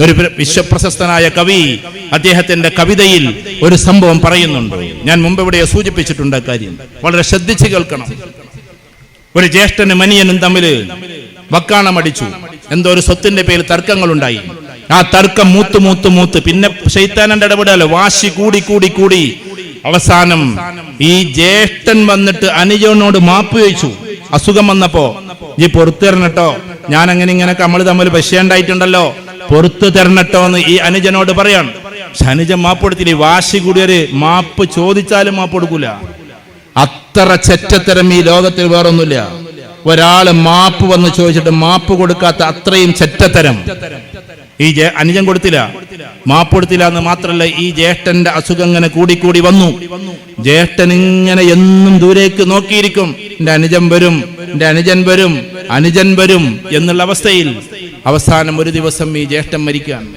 ഒരു പ്ര- വിശ്വപ്രശസ്തനായ കവി അദ്ദേഹത്തിന്റെ കവിതയിൽ ഒരു സംഭവം പറയുന്നുണ്ട്. ഞാൻ മുമ്പ് ഇവിടെ സൂചിപ്പിച്ചിട്ടുണ്ട് കാര്യം. വളരെ ശ്രദ്ധിച്ച് കേൾക്കണം. ഒരു ജ്യേഷ്ഠനും മനിയനും തമ്മിൽ വക്കാണമടിച്ചു. എന്തോ ഒരു സ്വത്തിന്റെ പേരിൽ തർക്കങ്ങളുണ്ടായി. ആ തർക്കം മൂത്ത് മൂത്ത് മൂത്ത്. പിന്നെ ശൈത്താനന്റെ ഇടപെടലോ വാശി കൂടി കൂടി കൂടി. അവസാനം ഈ ജ്യേഷ്ഠൻ വന്നിട്ട് അനുജനോട് മാപ്പ് ചോദിച്ചു. അസുഖം വന്നപ്പോ ഈ പൊറത്തിറങ്ങട്ടോ ഞാൻ അങ്ങനെ ഇങ്ങനെ നമ്മൾ തമ്മിൽ പശ്യണ്ടായിട്ടുണ്ടല്ലോ പുറത്തു തരണട്ടോ എന്ന് ഈ അനുജനോട് പറയാണ്. പക്ഷെ അനുജൻ മാപ്പ് വാശി കൂടിയൊരു മാപ്പ് ചോദിച്ചാലും മാപ്പ് കൊടുക്കൂല അത്ര ചെറ്റത്തരം ഈ ലോകത്തിൽ വേറൊന്നുമില്ല. ഒരാൾ മാപ്പ് വന്ന് ചോദിച്ചിട്ട് മാപ്പ് കൊടുക്കാത്ത അത്രയും ചെറ്റത്തരം. ഈ അനുജൻ കൊടുത്തില്ല. മാപ്പ് കൊടുത്തില്ല എന്ന് മാത്രല്ല ഈ ജ്യേഷ്ഠന്റെ അസുഖം ഇങ്ങനെ കൂടിക്കൂടി വന്നു. ജ്യേഷ്ഠൻ ഇങ്ങനെ എന്നും ദൂരേക്ക് നോക്കിയിരിക്കും. എന്റെ അനുജൻ വരും എന്റെ അനുജൻ വരും അനുജൻ വരും എന്നുള്ള അവസ്ഥയിൽ അവസാനം ഒരു ദിവസം ഈ ജ്യേഷ്ഠൻ മരിക്കുകയാണ്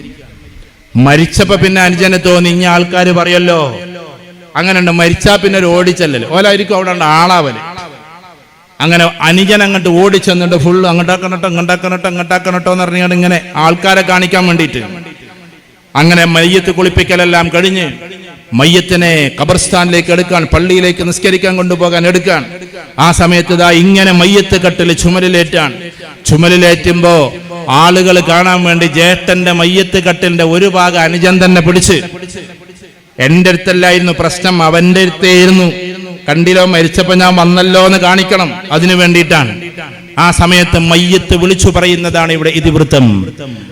മരിച്ചപ്പോ പിന്നെ അനുജനെ തോന്നി ഇനി ആൾക്കാർ പറയല്ലോ. അങ്ങനെയുണ്ട് മരിച്ചാ പിന്നെ ഒരു ഓടിച്ചല്ലല്. ഓലായിരിക്കും അവിടെ ഉണ്ട് ആളാവൽ. അങ്ങനെ അനുജൻ അങ്ങോട്ട് ഓടിച്ചെന്നിട്ട് ഫുള്ള് അങ്ങോട്ടാക്കണട്ടോ അങ്ങോട്ടാക്കണട്ടോ അങ്ങോട്ടാക്കണട്ടോ എന്ന് പറഞ്ഞാൽ ഇങ്ങനെ ആൾക്കാരെ കാണിക്കാൻ വേണ്ടിയിട്ട്. അങ്ങനെ മയ്യത്ത് കുളിപ്പിക്കലെല്ലാം കഴിഞ്ഞ് മയ്യത്തിനെ കബർസ്ഥാനിലേക്ക് എടുക്കാൻ പള്ളിയിലേക്ക് നിസ്കരിക്കാൻ കൊണ്ടുപോകാൻ എടുക്കാൻ. ആ സമയത്ത് ഇതാ ഇങ്ങനെ മയ്യത്ത് കെട്ടിൽ ചുമലിലേറ്റാണ് ചുമലിലേറ്റുമ്പോ ആളുകൾ കാണാൻ വേണ്ടി ജ്യേഷ്ഠന്റെ മയ്യത്ത് കട്ടിലിന്റെ ഒരു ഭാഗം അനുജൻ തന്നെ പിടിച്ച്. എന്റെ അടുത്തല്ലായിരുന്നു പ്രശ്നം അവന്റെ അടുത്തേയിരുന്നു. കണ്ടിലോ മരിച്ചപ്പോ ഞാൻ വന്നല്ലോ എന്ന് കാണിക്കണം. അതിനു വേണ്ടിയിട്ടാണ്. ആ സമയത്ത് മയ്യത്ത് വിളിച്ചു പറയുന്നതാണ് ഇവിടെ ഇതിവൃത്തം.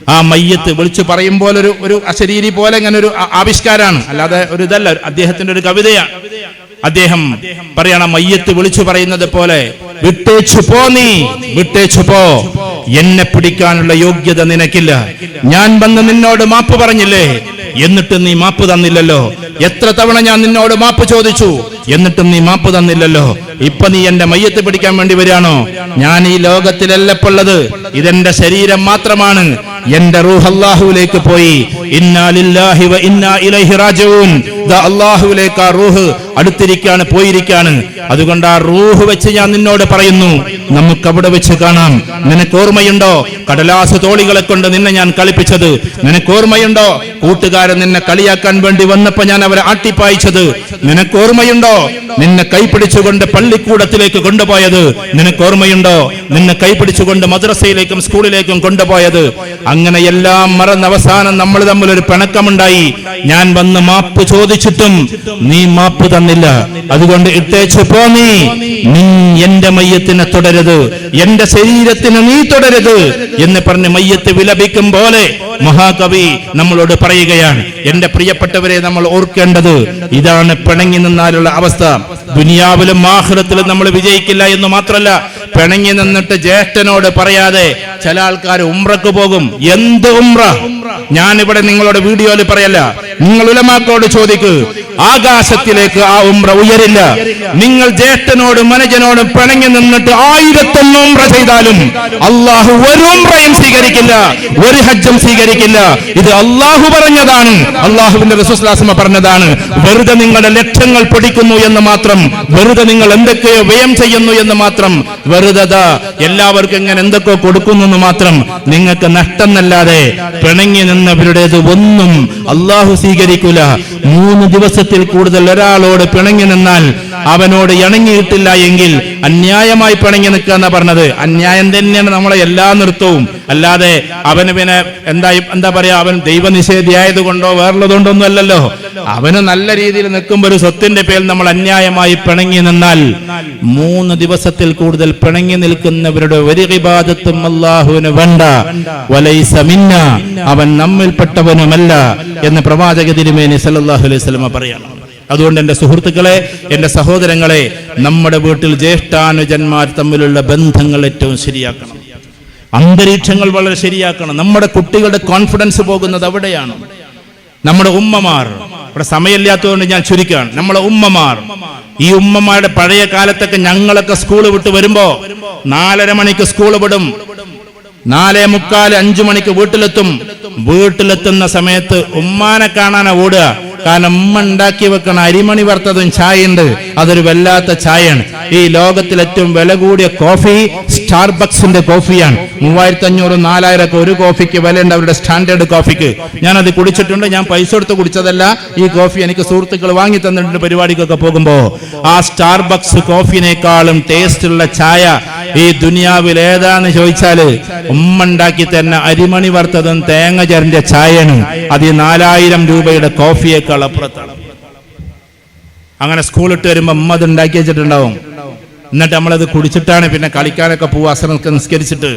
ആ മയ്യത്ത് വിളിച്ചു പറയുമ്പോൾ ഒരു ഒരു അശരീരി പോലെ ഇങ്ങനെ ഒരു ആവിഷ്കാരാണ് അല്ലാതെ ഒരു ഇതല്ല അദ്ദേഹത്തിന്റെ ഒരു കവിതയാണ്. അദ്ദേഹം പറയണം മയ്യത്ത് വിളിച്ചു പറയുന്നത് പോലെ വിട്ടേച്ചു പോ നീ വിട്ടേച്ചു പോ. എന്നെ പിടിക്കാനുള്ള യോഗ്യത നിനക്കില്ല. ഞാൻ വന്ന് നിന്നോട് മാപ്പ് പറഞ്ഞില്ലേ? എന്നിട്ടും നീ മാപ്പ് തന്നില്ലല്ലോ. എത്ര തവണ ഞാൻ നിന്നോട് മാപ്പ് ചോദിച്ചു? എന്നിട്ടും നീ മാപ്പ് തന്നില്ലല്ലോ. ഇപ്പൊ നീ എന്റെ മയ്യത്ത് പിടിക്കാൻ വേണ്ടി വരികയാണോ? ഞാൻ ഈ ലോകത്തിലല്ലപ്പുള്ളത് ഇതെന്റെ ശരീരം മാത്രമാണ്. എന്റെ റൂഹ് അള്ളാഹുവിലേക്ക് പോയി. ഇന്നാ ലില്ലാഹി വ ഇന്നാ ഇലൈഹി റാജിഊൻ. ദാ അള്ളാഹുവിലേക്ക് ആ റൂഹ് അടുത്തിരിക്കാണ് പോയിരിക്കാണ്. അതുകൊണ്ട് ആ റൂഹ് വെച്ച് ഞാൻ നിന്നോട് പറയുന്നു നമുക്ക് അവിടെ വെച്ച് കാണാം. നിനക്ക് ഓർമ്മയുണ്ടോ? കടലാസ് തോളികളെ കൊണ്ട് നിന്നെ ഞാൻ കളിപ്പിച്ചത്. നിനക്ക് ഓർമ്മയുണ്ടോ? കൂട്ടുകാരൻ നിന്നെ കളിയാക്കാൻ വേണ്ടി വന്നപ്പോ ഞാൻ അവരെ ആട്ടിപ്പായിച്ചത്. നിനക്ക് ഓർമ്മയുണ്ടോ? നിന്നെ കൈപിടിച്ചുകൊണ്ട് പള്ളിക്കൂടത്തിലേക്ക് കൊണ്ടുപോയത്. നിനക്ക് ഓർമ്മയുണ്ടോ? നിന്നെ കൈപിടിച്ചുകൊണ്ട് മദ്രസയിലേക്കും സ്കൂളിലേക്കും കൊണ്ടുപോയത്. അങ്ങനെ എല്ലാം മറന്ന് അവസാനം നമ്മൾ തമ്മിൽ ഒരു പിണക്കമുണ്ടായി. ഞാൻ വന്ന് മാപ്പ് ചോദിച്ചിട്ടും നീ മാപ്പ് തന്നില്ല. അതുകൊണ്ട് ഇട്ടേച്ചു പോ നീ. നീ എന്റെ മയ്യത്തിനെ തുടരുത് എന്റെ ശരീരത്തിന് നീ തുടരുത് എന്ന് പറഞ്ഞ് മയ്യത്ത് വിലപിക്കും പോലെ മഹാകവി നമ്മളോട് പറയുകയാണ്. എന്റെ പ്രിയപ്പെട്ടവരെ നമ്മൾ ഓർക്കേണ്ടത് ഇതാണ് പിണങ്ങി നിന്നാലുള്ള അവസ്ഥ. ദുനിയാവിലും ആഹ്റത്തിലും നമ്മൾ വിജയിക്കില്ല എന്ന് മാത്രമല്ല പിണങ്ങി നിന്നിട്ട് ജ്യേഷ്ഠനോട് പറയാതെ ചില ആൾക്കാർ ഉമ്രക്ക് പോകും. എന്ത് ഉമ്ര ഞാനിവിടെ നിങ്ങളോട് വീഡിയോയിൽ പറയല്ല. നിങ്ങൾ ഉലമാക്കോട് ചോദിക്ക് ആകാശത്തിലേക്ക് ആ ഉമ്ര ഉയരില്ല. നിങ്ങൾ ജ്യേഷ്ഠനോടും മനജനോടും പിണങ്ങി നിന്നിട്ട് ആയിരത്തൊന്ന് ഉമ്ര ചെയ്താലും അള്ളാഹു ഒരു ഉമ്രയും സ്വീകരിക്കില്ല ഒരു ഹജ്ജും സ്വീകരിക്കില്ല. ഇത് അള്ളാഹു പറഞ്ഞതാണ്. അള്ളാഹുവിന്റെ റസൂസ്ലാസമ പറഞ്ഞതാണ്. വെറുതെ നിങ്ങളുടെ ലക്ഷ്യങ്ങൾ പൊടിക്കുന്നു എന്ന് മാത്രം വെറുതെ നിങ്ങൾ എന്തൊക്കെയോ വ്യയം ചെയ്യുന്നു എന്ന് മാത്രം വെറുതെ എല്ലാവർക്കും ഇങ്ങനെ എന്തൊക്കെയോ കൊടുക്കുന്നു എന്ന് മാത്രം നിങ്ങൾക്ക് നഷ്ടം നല്ലാതെ പിണങ്ങി നിന്നവരുടേത് ഒന്നും അള്ളാഹു സ്വീകരിക്കൂല. മൂന്ന് ദിവസത്തിൽ കൂടുതൽ ഒരാളോട് പിണങ്ങി നിന്നാൽ അവനോട് ഇണങ്ങിയിട്ടില്ല എങ്കിൽ അന്യായമായി പിണങ്ങി നിൽക്കുക എന്നാ പറഞ്ഞത്. അന്യായം തന്നെയാണ് നമ്മളെ എല്ലാ നൃത്തവും. അല്ലാതെ അവന് പിന്നെ എന്താ എന്താ പറയാ അവൻ ദൈവനിഷേധിയായത് കൊണ്ടോ വേറുള്ളതുകൊണ്ടോ ഒന്നും അല്ലല്ലോ. അവന് നല്ല രീതിയിൽ നിൽക്കുമ്പോൾ ഒരു സ്വത്തിന്റെ പേരിൽ നമ്മൾ അന്യായമായി പിണങ്ങി നിന്നാൽ മൂന്ന് ദിവസത്തിൽ കൂടുതൽ പിണങ്ങി നിൽക്കുന്നവരുടെ ഒരു വിവാദത്തും അള്ളാഹുവിന് വേണ്ട. വലൈസ മിന്ന. അവൻ നമ്മിൽപ്പെട്ടവനുമല്ല എന്ന് പ്രവാചക തിരുമേനി സല്ലാഹു അലൈഹി സ്വലമ പറയണം. അതുകൊണ്ട് എന്റെ സുഹൃത്തുക്കളെ എന്റെ സഹോദരങ്ങളെ നമ്മുടെ വീട്ടിൽ ജ്യേഷ്ഠാനുജന്മാർ തമ്മിലുള്ള ബന്ധങ്ങൾ ഏറ്റവും ശരിയാക്കണം. അന്തരീക്ഷങ്ങൾ വളരെ ശരിയാക്കണം. നമ്മുടെ കുട്ടികളുടെ കോൺഫിഡൻസ് പോകുന്നത് അവിടെയാണ്. നമ്മുടെ ഉമ്മമാർ ഇവിടെ സമയമില്ലാത്തതുകൊണ്ട് ഞാൻ ചുരുക്കുകയാണ് നമ്മളെ ഉമ്മമാർ ഈ ഉമ്മമാരുടെ പഴയ കാലത്തൊക്കെ ഞങ്ങളൊക്കെ സ്കൂൾ വിട്ട് വരുമ്പോ നാലര മണിക്ക് സ്കൂൾ വിടും. നാലേ മുക്കാൽ അഞ്ചു മണിക്ക് വീട്ടിലെത്തും. വീട്ടിലെത്തുന്ന സമയത്ത് ഉമ്മാനെ കാണാനാ ഓടുക. കാരണം ഉമ്മ ഉണ്ടാക്കി വെക്കണ അരിമണി വറുത്തതും ചായ ഉണ്ട് അതൊരു വല്ലാത്ത ചായയാണ്. ഈ ലോകത്തിൽ ഏറ്റവും വില കൂടിയ കോഫി സ്റ്റാർബക്സിന്റെ കോഫിയാണ്. മൂവായിരത്തി അഞ്ഞൂറ് നാലായിരം ഒരു കോഫിക്ക് വിലയുണ്ട് അവരുടെ സ്റ്റാൻഡേർഡ് കോഫിക്ക്. ഞാൻ അത് കുടിച്ചിട്ടുണ്ട് ഞാൻ പൈസ കൊടുത്ത് കുടിച്ചതല്ല. ഈ കോഫി എനിക്ക് സുഹൃത്തുക്കൾ വാങ്ങി തന്നിട്ടുണ്ട് പരിപാടിക്കൊക്കെ പോകുമ്പോ. ആ സ്റ്റാർബക്സ് കോഫിനേക്കാളും ടേസ്റ്റ് ഉള്ള ചായ ഈ ദുനിയാവിൽ ഏതാന്ന് ചോദിച്ചാൽ ഉമ്മ ഉണ്ടാക്കി തന്നെ അരിമണി വറുത്തതും തേങ്ങ ചേർന്ന ചായയാണ്. അത് ഈ നാലായിരം രൂപയുടെ കോഫിയേക്കാൾ അപ്പുറത്താണ്. അങ്ങനെ സ്കൂളിട്ട് വരുമ്പോ ഉമ്മ അത് ഉണ്ടാക്കി വെച്ചിട്ടുണ്ടാവും. എന്നിട്ട് നമ്മളത് കുടിച്ചിട്ടാണ് പിന്നെ കളിക്കാനൊക്കെ പോവുക അസറൊക്കെ നിസ്കരിച്ചിട്ട്.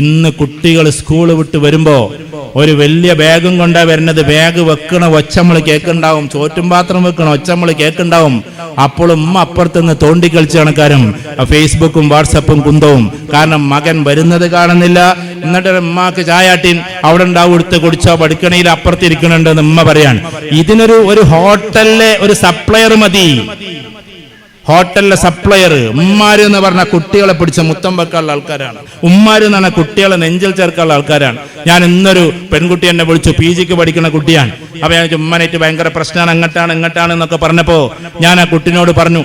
ഇന്ന് കുട്ടികൾ സ്കൂൾ വിട്ട് വരുമ്പോ ഒരു വലിയ ബാഗും കൊണ്ടാ വരുന്നത്. ബാഗ് വെക്കണ ഒച്ചമ്മൾ കേക്കുണ്ടാവും. ചോറ്റും പാത്രം വെക്കണ ഒച്ചമ്മൾ കേക്കുണ്ടാവും. അപ്പോൾ ഉമ്മ അപ്പുറത്തുനിന്ന് തോണ്ടി കളിച്ച കണക്കാരും ഫേസ്ബുക്കും വാട്സപ്പും കുന്തവും. കാരണം മകൻ വരുന്നത് കാണുന്നില്ല. എന്നിട്ട് ഉമ്മാക്ക് ചായാട്ടിൻ അവിടെ ഉണ്ടാവും എടുത്ത് കുടിച്ചോ പഠിക്കണയിൽ അപ്പുറത്തിരിക്കണുണ്ടെന്ന് ഉമ്മ പറയാണ് ഇതിനൊരു ഒരു ഹോട്ടലിലെ ഒരു സപ്ലയർ മതി. ഹോട്ടലിലെ സപ്ലയർ ഉമ്മാര് എന്ന് പറഞ്ഞ കുട്ടികളെ പിടിച്ച മുത്തം വെക്കാനുള്ള ആൾക്കാരാണ്. ഉമ്മാര് എന്ന് പറഞ്ഞ കുട്ടികളെ നെഞ്ചിൽ ചേർക്കാനുള്ള ആൾക്കാരാണ്. ഞാൻ ഇന്നൊരു പെൺകുട്ടി എന്നെ വിളിച്ചു പി ജിക്ക് പഠിക്കുന്ന കുട്ടിയാണ്. അപ്പൊ ഞാൻ ഉമ്മനായിട്ട് ഭയങ്കര പ്രശ്നമാണ്. അങ്ങട്ടാണ് ഇങ്ങട്ടാണ് എന്നൊക്കെ പറഞ്ഞപ്പോ ഞാൻ ആ കുട്ടിനോട് പറഞ്ഞു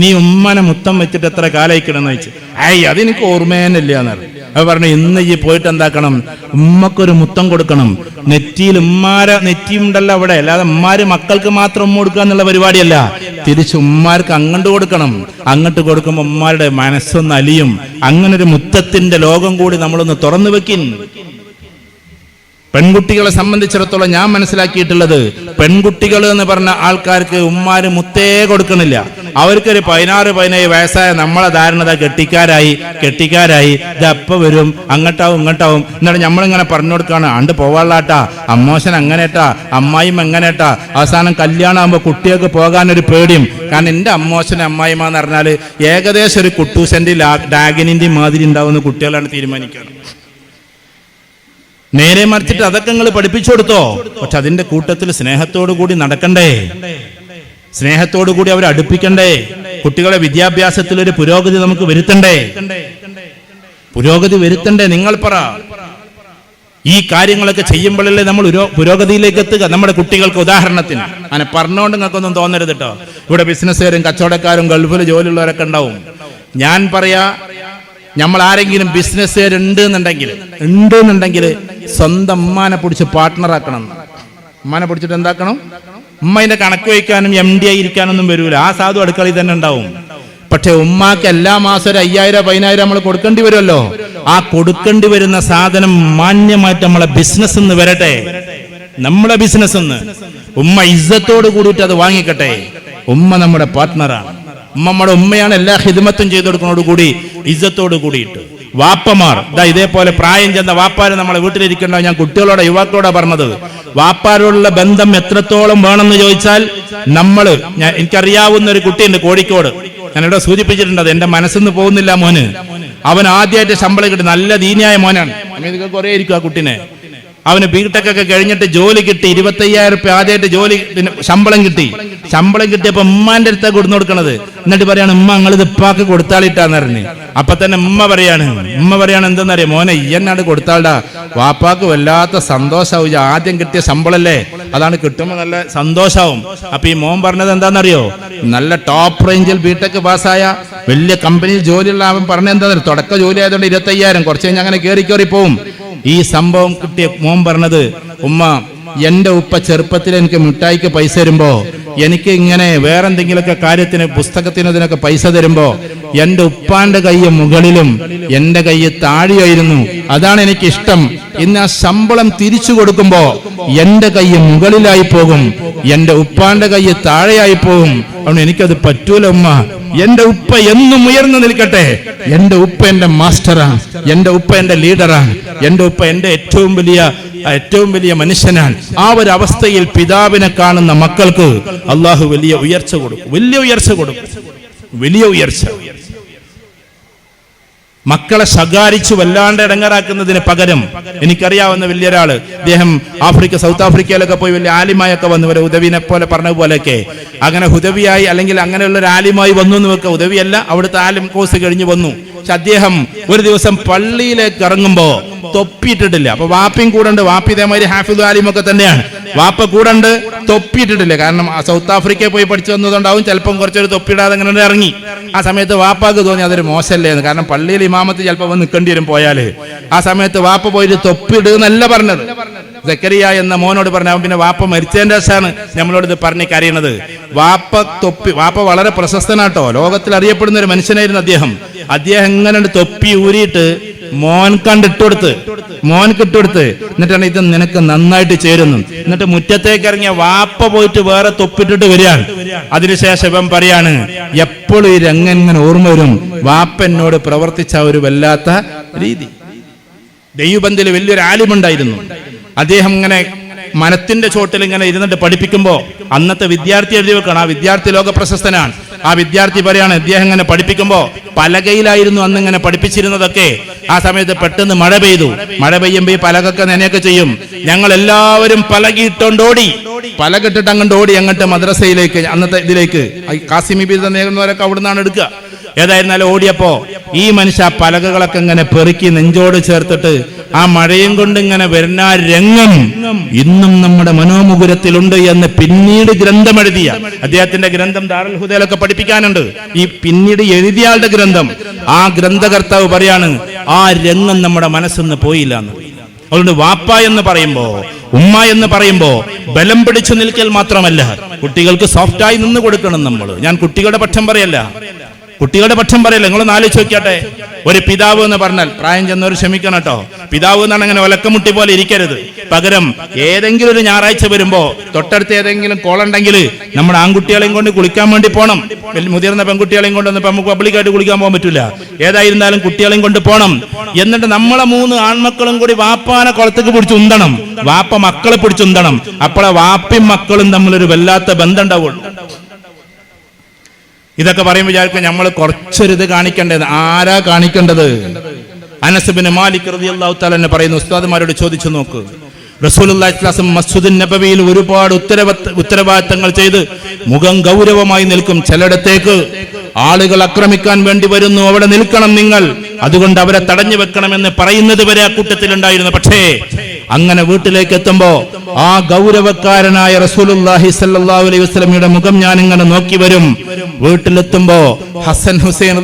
നീ ഉമ്മനെ മുത്തം വെച്ചിട്ട് എത്ര കാലയിക്കണമെന്ന് വെച്ചു? ഏയ് അതെനിക്ക് ഓർമ്മേനില്ല എന്ന് പറഞ്ഞു. അത് പറഞ്ഞു ഇന്ന് ഈ പോയിട്ട് എന്താക്കണം? ഉമ്മക്കൊരു മുത്തം കൊടുക്കണം. നെറ്റിയിൽ ഉമ്മാരെ നെറ്റിയുണ്ടല്ലോ അവിടെ. അല്ലാതെ ഉമ്മാര് മക്കൾക്ക് മാത്രം ഉമ്മ കൊടുക്കുക എന്നുള്ള പരിപാടിയല്ല. തിരിച്ച് ഉമ്മാർക്ക് അങ്ങോട്ട് കൊടുക്കണം. അങ്ങോട്ട് കൊടുക്കുമ്പോൾ ഉമ്മാരുടെ മനസ്സൊന്ന് അലിയും. അങ്ങനെ ഒരു മുത്തത്തിന്റെ ലോകം കൂടി നമ്മളൊന്ന് തുറന്നു വെക്കിൻ. പെൺകുട്ടികളെ സംബന്ധിച്ചിടത്തോളം ഞാൻ മനസ്സിലാക്കിയിട്ടുള്ളത് പെൺകുട്ടികൾ എന്ന് പറഞ്ഞ ആൾക്കാർക്ക് ഉമ്മാര് മുത്തേ കൊടുക്കണില്ല. അവർക്കൊരു പതിനാറ് പതിനേഴ് വയസ്സായ നമ്മളെ ധാരണത കെട്ടിക്കാരായി കെട്ടിക്കാരായി. ഇത് എപ്പോ വരും? അങ്ങോട്ടാവും ഇങ്ങോട്ടാവും. എന്നിട്ട് നമ്മളിങ്ങനെ പറഞ്ഞു കൊടുക്കാണ്. ആണ്ട് പോവാളാട്ടാ അമ്മോശൻ അങ്ങനെട്ടാ അമ്മായിയും എങ്ങനെട്ടാ? അവസാനം കല്യാണം ആകുമ്പോൾ കുട്ടികൾക്ക് പോകാൻ ഒരു പേടിയും. കാരണം എന്റെ അമ്മോശൻ അമ്മായിമ്മ എന്ന് പറഞ്ഞാൽ ഏകദേശം ഒരു കുട്ടൂസന്റെ ഡാഗിനിന്റെ മാതിരി ഉണ്ടാവുന്ന കുട്ടികളാണ് തീരുമാനിക്കുന്നത് നേരെ മറിച്ചിട്ട് അതൊക്കെ നിങ്ങൾ പഠിപ്പിച്ചു കൊടുത്തോ? പക്ഷെ അതിന്റെ കൂട്ടത്തിൽ സ്നേഹത്തോടു കൂടി നടക്കണ്ടേ? സ്നേഹത്തോടു കൂടി അവരെ അടുപ്പിക്കണ്ടേ? കുട്ടികളെ വിദ്യാഭ്യാസത്തിൽ ഒരു പുരോഗതി നമുക്ക് വരുത്തണ്ടേ? പുരോഗതി വരുത്തണ്ടേ? നിങ്ങൾ പറ. ഈ കാര്യങ്ങളൊക്കെ ചെയ്യുമ്പോഴല്ലേ നമ്മൾ പുരോഗതിയിലേക്ക് എത്തുക? നമ്മുടെ കുട്ടികൾക്ക് ഉദാഹരണത്തിന്. അങ്ങനെ പറഞ്ഞുകൊണ്ട് നിങ്ങൾക്കൊന്നും തോന്നരുത് കേട്ടോ ഇവിടെ ബിസിനസ്സുകാരും കച്ചവടക്കാരും ഗൾഫിൽ ജോലിയുള്ളവരൊക്കെ ഉണ്ടാവും. ഞാൻ പറയാ നമ്മൾ ആരെങ്കിലും ബിസിനസ്സുകാരുണ്ട് എന്നുണ്ടെങ്കിൽ ഉണ്ട് എന്നുണ്ടെങ്കിൽ സ്വന്തം ഉമ്മാനെ പിടിച്ച് പാർട്ട്ണറാക്കണം ഉമ്മാനെ പിടിച്ചിട്ട് എന്താക്കണം? ഉമ്മ കണക്ക് വയ്ക്കാനും എം ഡി ആയി ഇരിക്കാനൊന്നും വരൂല. ആ സാധു അടുക്കളയിൽ തന്നെ ഉണ്ടാവും. പക്ഷെ ഉമ്മാക്ക് എല്ലാ മാസം ഒരു അയ്യായിരം പതിനായിരം നമ്മൾ കൊടുക്കേണ്ടി വരുമല്ലോ. ആ കൊടുക്കേണ്ടി വരുന്ന സാധനം മാന്യമായിട്ട് നമ്മളെ ബിസിനസ് എന്ന് വരട്ടെ. നമ്മളെ ബിസിനസ് എന്ന് ഉമ്മ ഇജ്ജത്തോട് കൂടിയിട്ട് അത് വാങ്ങിക്കട്ടെ. ഉമ്മ നമ്മുടെ പാർട്ട്ണറാണ് ഉമ്മ നമ്മുടെ ഉമ്മയാണ് എല്ലാ ഹിദ്മത്തും ചെയ്തു കൊടുക്കുന്നതോട് കൂടി ഇജ്ജത്തോട് കൂടിയിട്ട്. വാപ്പമാർ ഇതാ ഇതേപോലെ പ്രായം ചെന്ന വാപ്പാര് നമ്മളെ വീട്ടിലിരിക്കണ്ടോ? ഞാൻ കുട്ടികളോടെ യുവാക്കളോടെ പറഞ്ഞത്. വാപ്പാരോടുള്ള ബന്ധം എത്രത്തോളം വേണമെന്ന് ചോദിച്ചാൽ നമ്മൾ എനിക്കറിയാവുന്ന ഒരു കുട്ടിയുണ്ട് കോഴിക്കോട്. ഞാൻ ഇവിടെ സൂചിപ്പിച്ചിട്ടുണ്ട് അത് എന്റെ മനസ്സിന്ന് പോകുന്നില്ല മോന്. അവൻ ആദ്യമായിട്ട് ശമ്പളം കിട്ടും നല്ല ദീനിയായ മോനാണ്. കുറേ ഇരിക്കും ആ കുട്ടിനെ. അവന് ബിടെക് ഒക്കെ കഴിഞ്ഞിട്ട് ജോലി കിട്ടി. ഇരുപത്തയ്യായിരം റുപ്യ ആദ്യമായിട്ട് ജോലി ശമ്പളം കിട്ടി. ശമ്പളം കിട്ടിയപ്പോ ഉമ്മാന്റെ അടുത്താ കൊടുന്നു കൊടുക്കണത്. എന്നിട്ട് പറയാണ് ഉമ്മ നിങ്ങൾ ഇത് ഇപ്പാക്ക് കൊടുത്താളിട്ടാന്ന് പറഞ്ഞു. അപ്പൊ തന്നെ ഉമ്മ പറയാണ് ഉമ്മ പറയാണ് എന്തെന്നറിയാം മോനെ ഈ എന്നാണ് കൊടുത്താൾടാ. വാപ്പാക്ക് വല്ലാത്ത സന്തോഷാവും. ആദ്യം കിട്ടിയ ശമ്പളല്ലേ? അതാണ് കിട്ടുമ്പോൾ നല്ല സന്തോഷാവും. അപ്പൊ ഈ മോൻ പറഞ്ഞത് എന്താണെന്നറിയോ നല്ല ടോപ്പ് റേഞ്ചിൽ ബിടെക് പാസ്സായ വലിയ കമ്പനിയിൽ ജോലിയുള്ള അവൻ പറഞ്ഞ എന്താ തുടക്ക ജോലി ആയതുകൊണ്ട് ഇരുപത്തയ്യായിരം കുറച്ച് കഴിഞ്ഞ് അങ്ങനെ കയറി കയറി പോവും. ഈ സംഭവം കിട്ടിയ മോൻ പറഞ്ഞത് ഉമ്മ എന്റെ ഉപ്പ ചെറുപ്പത്തിൽ എനിക്ക് മിഠായിക്ക് പൈസ തരുമ്പോ എനിക്ക് ഇങ്ങനെ വേറെന്തെങ്കിലുമൊക്കെ കാര്യത്തിന് പുസ്തകത്തിന് പൈസ തരുമ്പോ എന്റെ ഉപ്പാന്റെ കൈ മുകളിലും എന്റെ കൈ താഴെയായിരുന്നു. അതാണ് എനിക്ക് ഇഷ്ടം ഇന്ന് ആ ശമ്പളം തിരിച്ചു കൊടുക്കുമ്പോ എന്റെ കൈ മുകളിലായി പോകും എന്റെ ഉപ്പാന്റെ കൈ താഴെയായി പോകും. അതുകൊണ്ട് എനിക്കത് പറ്റൂല ഉമ്മ. എന്റെ ഉപ്പ എന്നും ഉയർന്നു നിൽക്കട്ടെ. എന്റെ ഉപ്പ എന്റെ മാസ്റ്ററാണ്. എന്റെ ഉപ്പ എന്റെ ലീഡറാണ്. എന്റെ ഉപ്പ എന്റെ ഏറ്റവും വലിയ ഏറ്റവും വലിയ മനുഷ്യനാണ്. ആ ഒരു അവസ്ഥയിൽ പിതാവിനെ കാണുന്ന മക്കൾക്ക് അള്ളാഹു വലിയ ഉയർച്ച കൊടുക്കും. വലിയ ഉയർച്ച കൊടുക്കും. വലിയ ഉയർച്ച. മക്കളെ ശകാരിച്ചു വല്ലാണ്ട് ഇടങ്ങറാക്കുന്നതിന് പകരം എനിക്കറിയാവുന്ന വലിയൊരാൾ അദ്ദേഹം ആഫ്രിക്ക സൗത്ത് ആഫ്രിക്കയിലൊക്കെ പോയി വലിയ ആലിമായൊക്കെ വന്നു. വരെ ഉദവിനെ പോലെ പറഞ്ഞ പോലെയൊക്കെ. അങ്ങനെ ഹുദവിയായി അല്ലെങ്കിൽ അങ്ങനെയുള്ള ഒരു ആലിമായി വന്നു എന്ന് വെക്കുക ഉദവിയല്ല അവിടുത്തെ ആലിം കോഴ്സ് കഴിഞ്ഞ് വന്നു. പക്ഷെ അദ്ദേഹം ഒരു ദിവസം പള്ളിയിലേക്ക് ഇറങ്ങുമ്പോ തൊപ്പിയിട്ടിട്ടില്ല. അപ്പൊ വാപ്പിയും കൂടെ വാപ്പി ഇതേമാതിരി ഹാഫിദ് ആലിമൊക്കെ തന്നെയാണ്. വാപ്പ കൂടെ തൊപ്പിയിട്ടിട്ടില്ല. കാരണം സൗത്ത് ആഫ്രിക്കയിൽ പോയി പഠിച്ചു വന്നതുകൊണ്ടാവും ചിലപ്പം കുറച്ചൊരു തൊപ്പിയിടാതെ അങ്ങനെ ഇറങ്ങി. ആ സമയത്ത് വാപ്പാക്ക് തോന്നി അതൊരു മോശമല്ലേ എന്ന് കാരണം പള്ളിയിൽ ഇമാമത്ത് ചിലപ്പോൾ നിൽക്കേണ്ടി വരും പോയാൽ. ആ സമയത്ത് വാപ്പ പോയിട്ട് തൊപ്പിയിടുന്നല്ല പറഞ്ഞത്. സക്കരിയ എന്ന മോനോട് പറഞ്ഞ അവൻ പിന്നെ വാപ്പ മരിച്ചതിന്റെ ശേഷമാണ് നമ്മളോട് ഇത് പറഞ്ഞ് കരയണത്. വാപ്പ തൊപ്പി വാപ്പ വളരെ പ്രശസ്തനാട്ടോ. ലോകത്തിൽ അറിയപ്പെടുന്ന ഒരു മനുഷ്യനായിരുന്നു അദ്ദേഹം. അദ്ദേഹം എങ്ങനെ തൊപ്പി ഊരിയിട്ട് മോൻ കണ്ടിട്ടുകൊടുത്ത് മോൻ കിട്ടുകൊടുത്ത് എന്നിട്ടാണ് ഇത് നിനക്ക് നന്നായിട്ട് ചേരുന്നു എന്നിട്ട് മുറ്റത്തേക്ക് ഇറങ്ങിയ വാപ്പ പോയിട്ട് വേറെ തൊപ്പിട്ടിട്ട് വരികയാണ്. അതിനുശേഷം ഇവൻ പറയാണ് എപ്പോഴും ഈ രംഗം ഇങ്ങനെ ഓർമ്മ വരും. വാപ്പ എന്നോട് പ്രവർത്തിച്ച ഒരു വല്ലാത്ത രീതി. ദൈവബന്ധിൽ വലിയൊരു ആലിമുണ്ടായിരുന്നു അദ്ദേഹം ഇങ്ങനെ മനത്തിന്റെ ചോട്ടിൽ ഇങ്ങനെ ഇരുന്നിട്ട് പഠിപ്പിക്കുമ്പോ അന്നത്തെ വിദ്യാർത്ഥി എഴുതി വെക്കണം. ആ വിദ്യാർത്ഥി ലോക പ്രശസ്തനാണ് ആ വിദ്യാർത്ഥി പറയാണ് ഇദ്ദേഹം ഇങ്ങനെ പഠിപ്പിക്കുമ്പോ പലകയിലായിരുന്നു അന്ന് ഇങ്ങനെ പഠിപ്പിച്ചിരുന്നതൊക്കെ. ആ സമയത്ത് പെട്ടെന്ന് മഴ പെയ്തു. മഴ പെയ്യുമ്പോ ഈ പലകൊക്കെ നനയൊക്കെ ചെയ്യും. ഞങ്ങൾ എല്ലാവരും പലകിട്ടോണ്ടോടി. പലകിട്ടിട്ട് അങ്ങോട്ട് ഓടി അങ്ങോട്ട് മദ്രസയിലേക്ക് അന്നത്തെ ഇതിലേക്ക്. കാസിമി ബിരുദം നേടുന്നവരൊക്കെ അവിടെ നിന്നാണ് എടുക്കുക. ഏതായിരുന്നാലും ഓടിയപ്പോ ഈ മനുഷ്യ പലകകളൊക്കെ ഇങ്ങനെ പെറുക്കി നെഞ്ചോട് ചേർത്തിട്ട് ആ മഴയും കൊണ്ട് ഇങ്ങനെ വരുന്ന ആ രംഗം ഇന്നും നമ്മുടെ മനോമുകുരത്തിലുണ്ട് എന്ന് പിന്നീട് ഗ്രന്ഥം എഴുതിയ അദ്ദേഹത്തിന്റെ ഗ്രന്ഥം ദാറുൽ ഹുദയിലൊക്കെ പഠിപ്പിക്കാനുണ്ട്. ഈ പിന്നീട് എഴുതിയ ആളുടെ ഗ്രന്ഥം ആ ഗ്രന്ഥകർത്താവ് പറയാണ് ആ രംഗം നമ്മുടെ മനസ്സിന്ന് പോയില്ല എന്ന്. അതുകൊണ്ട് വാപ്പ എന്ന് പറയുമ്പോ ഉമ്മ എന്ന് പറയുമ്പോ ബലം പിടിച്ചു നിൽക്കൽ മാത്രമല്ല കുട്ടികൾക്ക് സോഫ്റ്റായി നിന്ന് കൊടുക്കണം നമ്മൾ. ഞാൻ കുട്ടികളുടെ പക്ഷം പറയല്ല കുട്ടികളുടെ പക്ഷം പറയല്ല? നിങ്ങളൊന്ന് ആലോചിച്ച് നോക്കിയാട്ടെ. ഒരു പിതാവ് എന്ന് പറഞ്ഞാൽ പ്രായം ചെന്നവർ ക്ഷമിക്കണം കേട്ടോ. പിതാവ് എന്നാണ് അങ്ങനെ ഒലക്കമുട്ടി പോലെ ഇരിക്കരുത്. പകരം ഏതെങ്കിലും ഒരു ഞായറാഴ്ച വരുമ്പോ തൊട്ടടുത്ത് ഏതെങ്കിലും കോളുണ്ടെങ്കിൽ നമ്മുടെ ആൺകുട്ടികളെയും കൊണ്ട് കുളിക്കാൻ വേണ്ടി പോണം. മുതിർന്ന പെൺകുട്ടികളെയും കൊണ്ട് ഒന്നും നമുക്ക് പബ്ലിക്കായിട്ട് കുളിക്കാൻ പോകാൻ പറ്റില്ല ഏതായിരുന്നാലും കുട്ടികളെയും കൊണ്ട് പോണം. എന്നിട്ട് നമ്മളെ മൂന്ന് ആൺമക്കളും കൂടി വാപ്പാനെ കുളത്തേക്ക് പിടിച്ച് ഉന്തണം. വാപ്പ മക്കളെ പിടിച്ച് ഉന്തണം. അപ്പോഴെ വാപ്പയും മക്കളും തമ്മിലൊരു വല്ലാത്ത ബന്ധം ഉണ്ടാവുള്ളൂ. ഇതൊക്കെ പറയുമ്പോൾ വിചാരിക്കും നമ്മൾ കുറച്ചൊരു ഇത് കാണിക്കേണ്ടത്. ആരാ കാണിക്കേണ്ടത്? അനസബിന് മാലിക് തന്നെ പറയുന്നു ഉസ്താദ്മാരോട് ചോദിച്ചു നോക്ക്. വസല്ലം മസ്ജിദുൻ നബവിയിൽ ഒരുപാട് ഉത്തരവ ഉത്തരവാദിത്തങ്ങൾ ചെയ്ത് മുഖം ഗൗരവമായി നിൽക്കും ചിലയിടത്തേക്ക്. ആളുകൾ ആക്രമിക്കാൻ വേണ്ടി വരുന്നു അവിടെ നിൽക്കണം നിങ്ങൾ. അതുകൊണ്ട് അവരെ തടഞ്ഞു വെക്കണമെന്ന് പറയുന്നത് വരെ ആ കൂട്ടത്തിലുണ്ടായിരുന്നു പക്ഷേ അങ്ങനെ വീട്ടിലേക്ക് എത്തുമ്പോ ആ ഗൗരവക്കാരനായ റസൂലുള്ളാഹി സല്ലാ അലൈഹി വസ്ലമിയുടെ മുഖം ഞാൻ ഇങ്ങനെ നോക്കി വരും. വീട്ടിലെത്തുമ്പോ ഹസൻ ഹുസൈൻ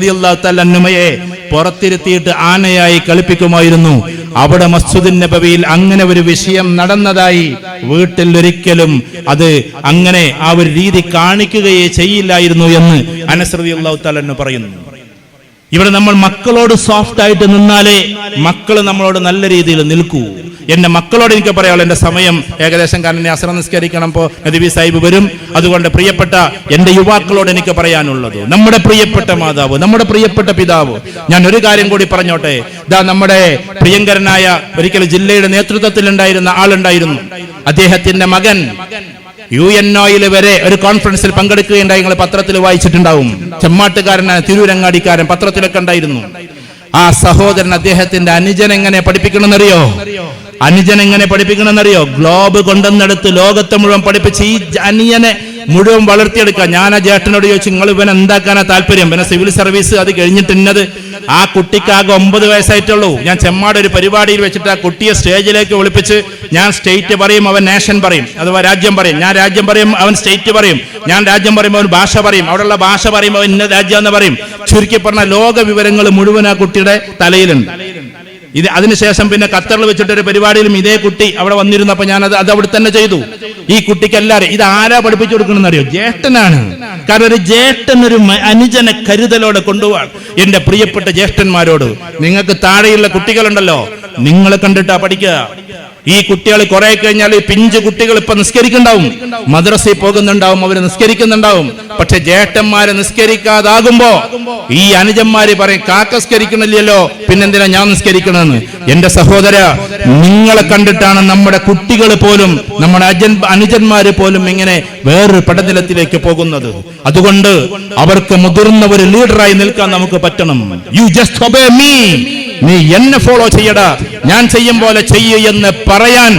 തആല അന്നുമയെ പുറത്തിരുത്തിയിട്ട് ആനയായി കളിപ്പിക്കുമായിരുന്നു. അവിടെ മസ്ജിദുൻ നബവിയിൽ അങ്ങനെ ഒരു വിഷയം നടന്നതായി വീട്ടിൽ ഒരിക്കലും അത് അങ്ങനെ ആ ഒരു രീതി കാണിക്കുകയേ ചെയ്യില്ലായിരുന്നു എന്ന് അനസ് റളിയല്ലാഹു തആല പറയുന്നു. ഇവിടെ നമ്മൾ മക്കളോട് സോഫ്റ്റ് ആയിട്ട് നിന്നാലേ മക്കൾ നമ്മളോട് നല്ല രീതിയിൽ നിൽക്കൂ. എന്റെ മക്കളോട് എനിക്ക് പറയാമല്ലോ എന്റെ സമയം ഏകദേശം കാരണം അസ്ര നിസ്കരിക്കണം ഇപ്പോ നദീബി സാഹിബ് വരും. അതുകൊണ്ട് പ്രിയപ്പെട്ട എന്റെ യുവാക്കളോട് എനിക്ക് പറയാനുള്ളത്. നമ്മുടെ പ്രിയപ്പെട്ട മാതാവ് നമ്മുടെ പ്രിയപ്പെട്ട പിതാവ് ഞാൻ ഒരു കാര്യം കൂടി പറഞ്ഞോട്ടെ. ഇതാ നമ്മുടെ പ്രിയങ്കരനായ ഒരിക്കൽ ജില്ലയുടെ നേതൃത്വത്തിൽ ഉണ്ടായിരുന്ന ആളുണ്ടായിരുന്നു. അദ്ദേഹത്തിന്റെ മകൻ യു എൻ ഒയിൽ വരെ ഒരു കോൺഫറൻസിൽ പങ്കെടുക്കുകയുണ്ടായി. നിങ്ങൾ പത്രത്തിൽ വായിച്ചിട്ടുണ്ടാവും. ചെമ്മാട്ടുകാരനായ തിരൂരങ്ങാടിക്കാരൻ പത്രത്തിലൊക്കെ ഉണ്ടായിരുന്നു. ആ സഹോദരൻ അദ്ദേഹത്തിന്റെ അനുജൻ എങ്ങനെ പഠിപ്പിക്കണമെന്നറിയോ? അനുജൻ എങ്ങനെ പഠിപ്പിക്കണമെന്നറിയോ? ഗ്ലോബ് കൊണ്ടുവന്നെടുത്ത് ലോകത്തെ മുഴുവൻ പഠിപ്പിച്ച് ഈ അനിയനെ മുഴുവൻ വളർത്തിയെടുക്കുക. ഞാൻ ആ ചേട്ടനോട് ചോദിച്ചു നിങ്ങൾ ഇവൻ എന്താക്കാനാ താല്പര്യം? പിന്നെ സിവിൽ സർവീസ് അത് കഴിഞ്ഞിട്ട് ഇന്നത് ആ കുട്ടിക്ക് ആകെ ഒമ്പത് വയസ്സായിട്ടുള്ളൂ. ഞാൻ ചെമ്മാട് ഒരു പരിപാടിയിൽ വെച്ചിട്ട് ആ കുട്ടിയെ സ്റ്റേജിലേക്ക് വിളിപ്പിച്ച് ഞാൻ സ്റ്റേറ്റ് പറയും അവൻ നേഷൻ പറയും അഥവാ രാജ്യം പറയും. ഞാൻ രാജ്യം പറയും അവൻ സ്റ്റേറ്റ് പറയും. ഞാൻ രാജ്യം പറയുമ്പോൾ അവൻ ഭാഷ പറയും. അവിടെയുള്ള ഭാഷ പറയുമ്പോൾ അവൻ ഇന്ന രാജ്യം എന്ന് പറയും. ചുരുക്കി പറഞ്ഞ ലോക വിവരങ്ങൾ മുഴുവൻ ആ കുട്ടിയുടെ തലയിലുണ്ട്. ഇത് അതിനുശേഷം പിന്നെ ഖത്തറിൽ വെച്ചിട്ടൊരു പരിപാടിയിലും ഇതേ കുട്ടി അവിടെ വന്നിരുന്നപ്പോൾ ഞാൻ അത് അത് അവിടെ തന്നെ ചെയ്തു. ഈ കുട്ടിക്ക് എല്ലാവരും ഇത് ആരാ പഠിപ്പിച്ചു കൊടുക്കണമെന്ന് അറിയോ? ജ്യേഷ്ഠനാണ്. കാരണം ഒരു ജ്യേഷ്ഠൻ ഒരു അനുജന കരുതലോടെ കൊണ്ടുപോകാൻ എന്റെ പ്രിയപ്പെട്ട ജ്യേഷ്ഠന്മാരോട് നിങ്ങൾക്ക് താഴെയുള്ള കുട്ടികളുണ്ടല്ലോ. നിങ്ങളെ കണ്ടിട്ടാ പഠിക്കുക. ഈ കുട്ടികൾ കുറെ കഴിഞ്ഞാൽ ഈ പിഞ്ച് കുട്ടികൾ ഇപ്പൊ നിസ്കരിക്കുന്നുണ്ടാവും. മദ്രസയിൽ പോകുന്നുണ്ടാവും. അവർ നിസ്കരിക്കുന്നുണ്ടാവും. പക്ഷെ ജേട്ടന്മാരെ നിസ്കരിക്കാതാകുമ്പോ ഈ അനുജന്മാര് പറയും കാക്കസ്കരിക്കണില്ലല്ലോ. പിന്നെന്തിനാ ഞാൻ നിസ്കരിക്കണമെന്ന് എന്റെ സഹോദര നിങ്ങളെ കണ്ടിട്ടാണ് നമ്മുടെ കുട്ടികൾ പോലും നമ്മുടെ അജൻ അനുജന്മാര് പോലും ഇങ്ങനെ വേറൊരു പടനിലത്തിലേക്ക് പോകുന്നത്. അതുകൊണ്ട് അവർക്ക് മുതിർന്ന ഒരു ലീഡറായി നിൽക്കാൻ നമുക്ക് പറ്റണം. യു ജസ്റ്റ് മീ നീ എന്നെ ഫോളോ ചെയ്യടാ. ഞാൻ ചെയ്യും പോലെ ചെയ്യൂ എന്ന് പറയാൻ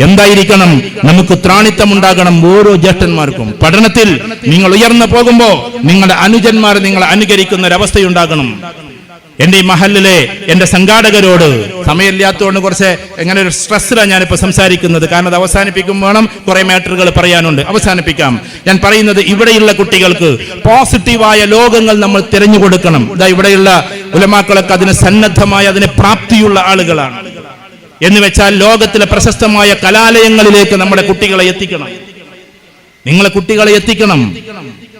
എന്തായിരിക്കണം? നമുക്ക് ത്രാണിത്തം ഉണ്ടാകണം ഓരോ ജ്യേഷ്ഠന്മാർക്കും. പഠനത്തിൽ നിങ്ങൾ ഉയർന്നു പോകുമ്പോ നിങ്ങളുടെ അനുജന്മാർ നിങ്ങളെ അനുകരിക്കുന്ന ഒരവസ്ഥയുണ്ടാകണം. എന്റെ ഈ മഹലിലെ എന്റെ സംഘാടകരോട് സമയമില്ലാത്തതുകൊണ്ട് കുറച്ച് എങ്ങനെ ഒരു സ്ട്രെസ്സിലാണ് ഞാനിപ്പോ സംസാരിക്കുന്നത്. കാരണം അത് അവസാനിപ്പിക്കും വേണം. കുറെ മാറ്ററുകൾ പറയാനുണ്ട്. അവസാനിപ്പിക്കാം. ഞാൻ പറയുന്നത് ഇവിടെയുള്ള കുട്ടികൾക്ക് പോസിറ്റീവായ ലോകങ്ങൾ നമ്മൾ തിരഞ്ഞു കൊടുക്കണം. ഇതാ ഇവിടെയുള്ള ഉലമാക്കളൊക്കെ അതിന് സന്നദ്ധമായ അതിന് പ്രാപ്തിയുള്ള ആളുകളാണ്. എന്ന് വെച്ചാൽ ലോകത്തിലെ പ്രശസ്തമായ കലാലയങ്ങളിലേക്ക് നമ്മുടെ കുട്ടികളെ എത്തിക്കണം. നിങ്ങളെ കുട്ടികളെ എത്തിക്കണം.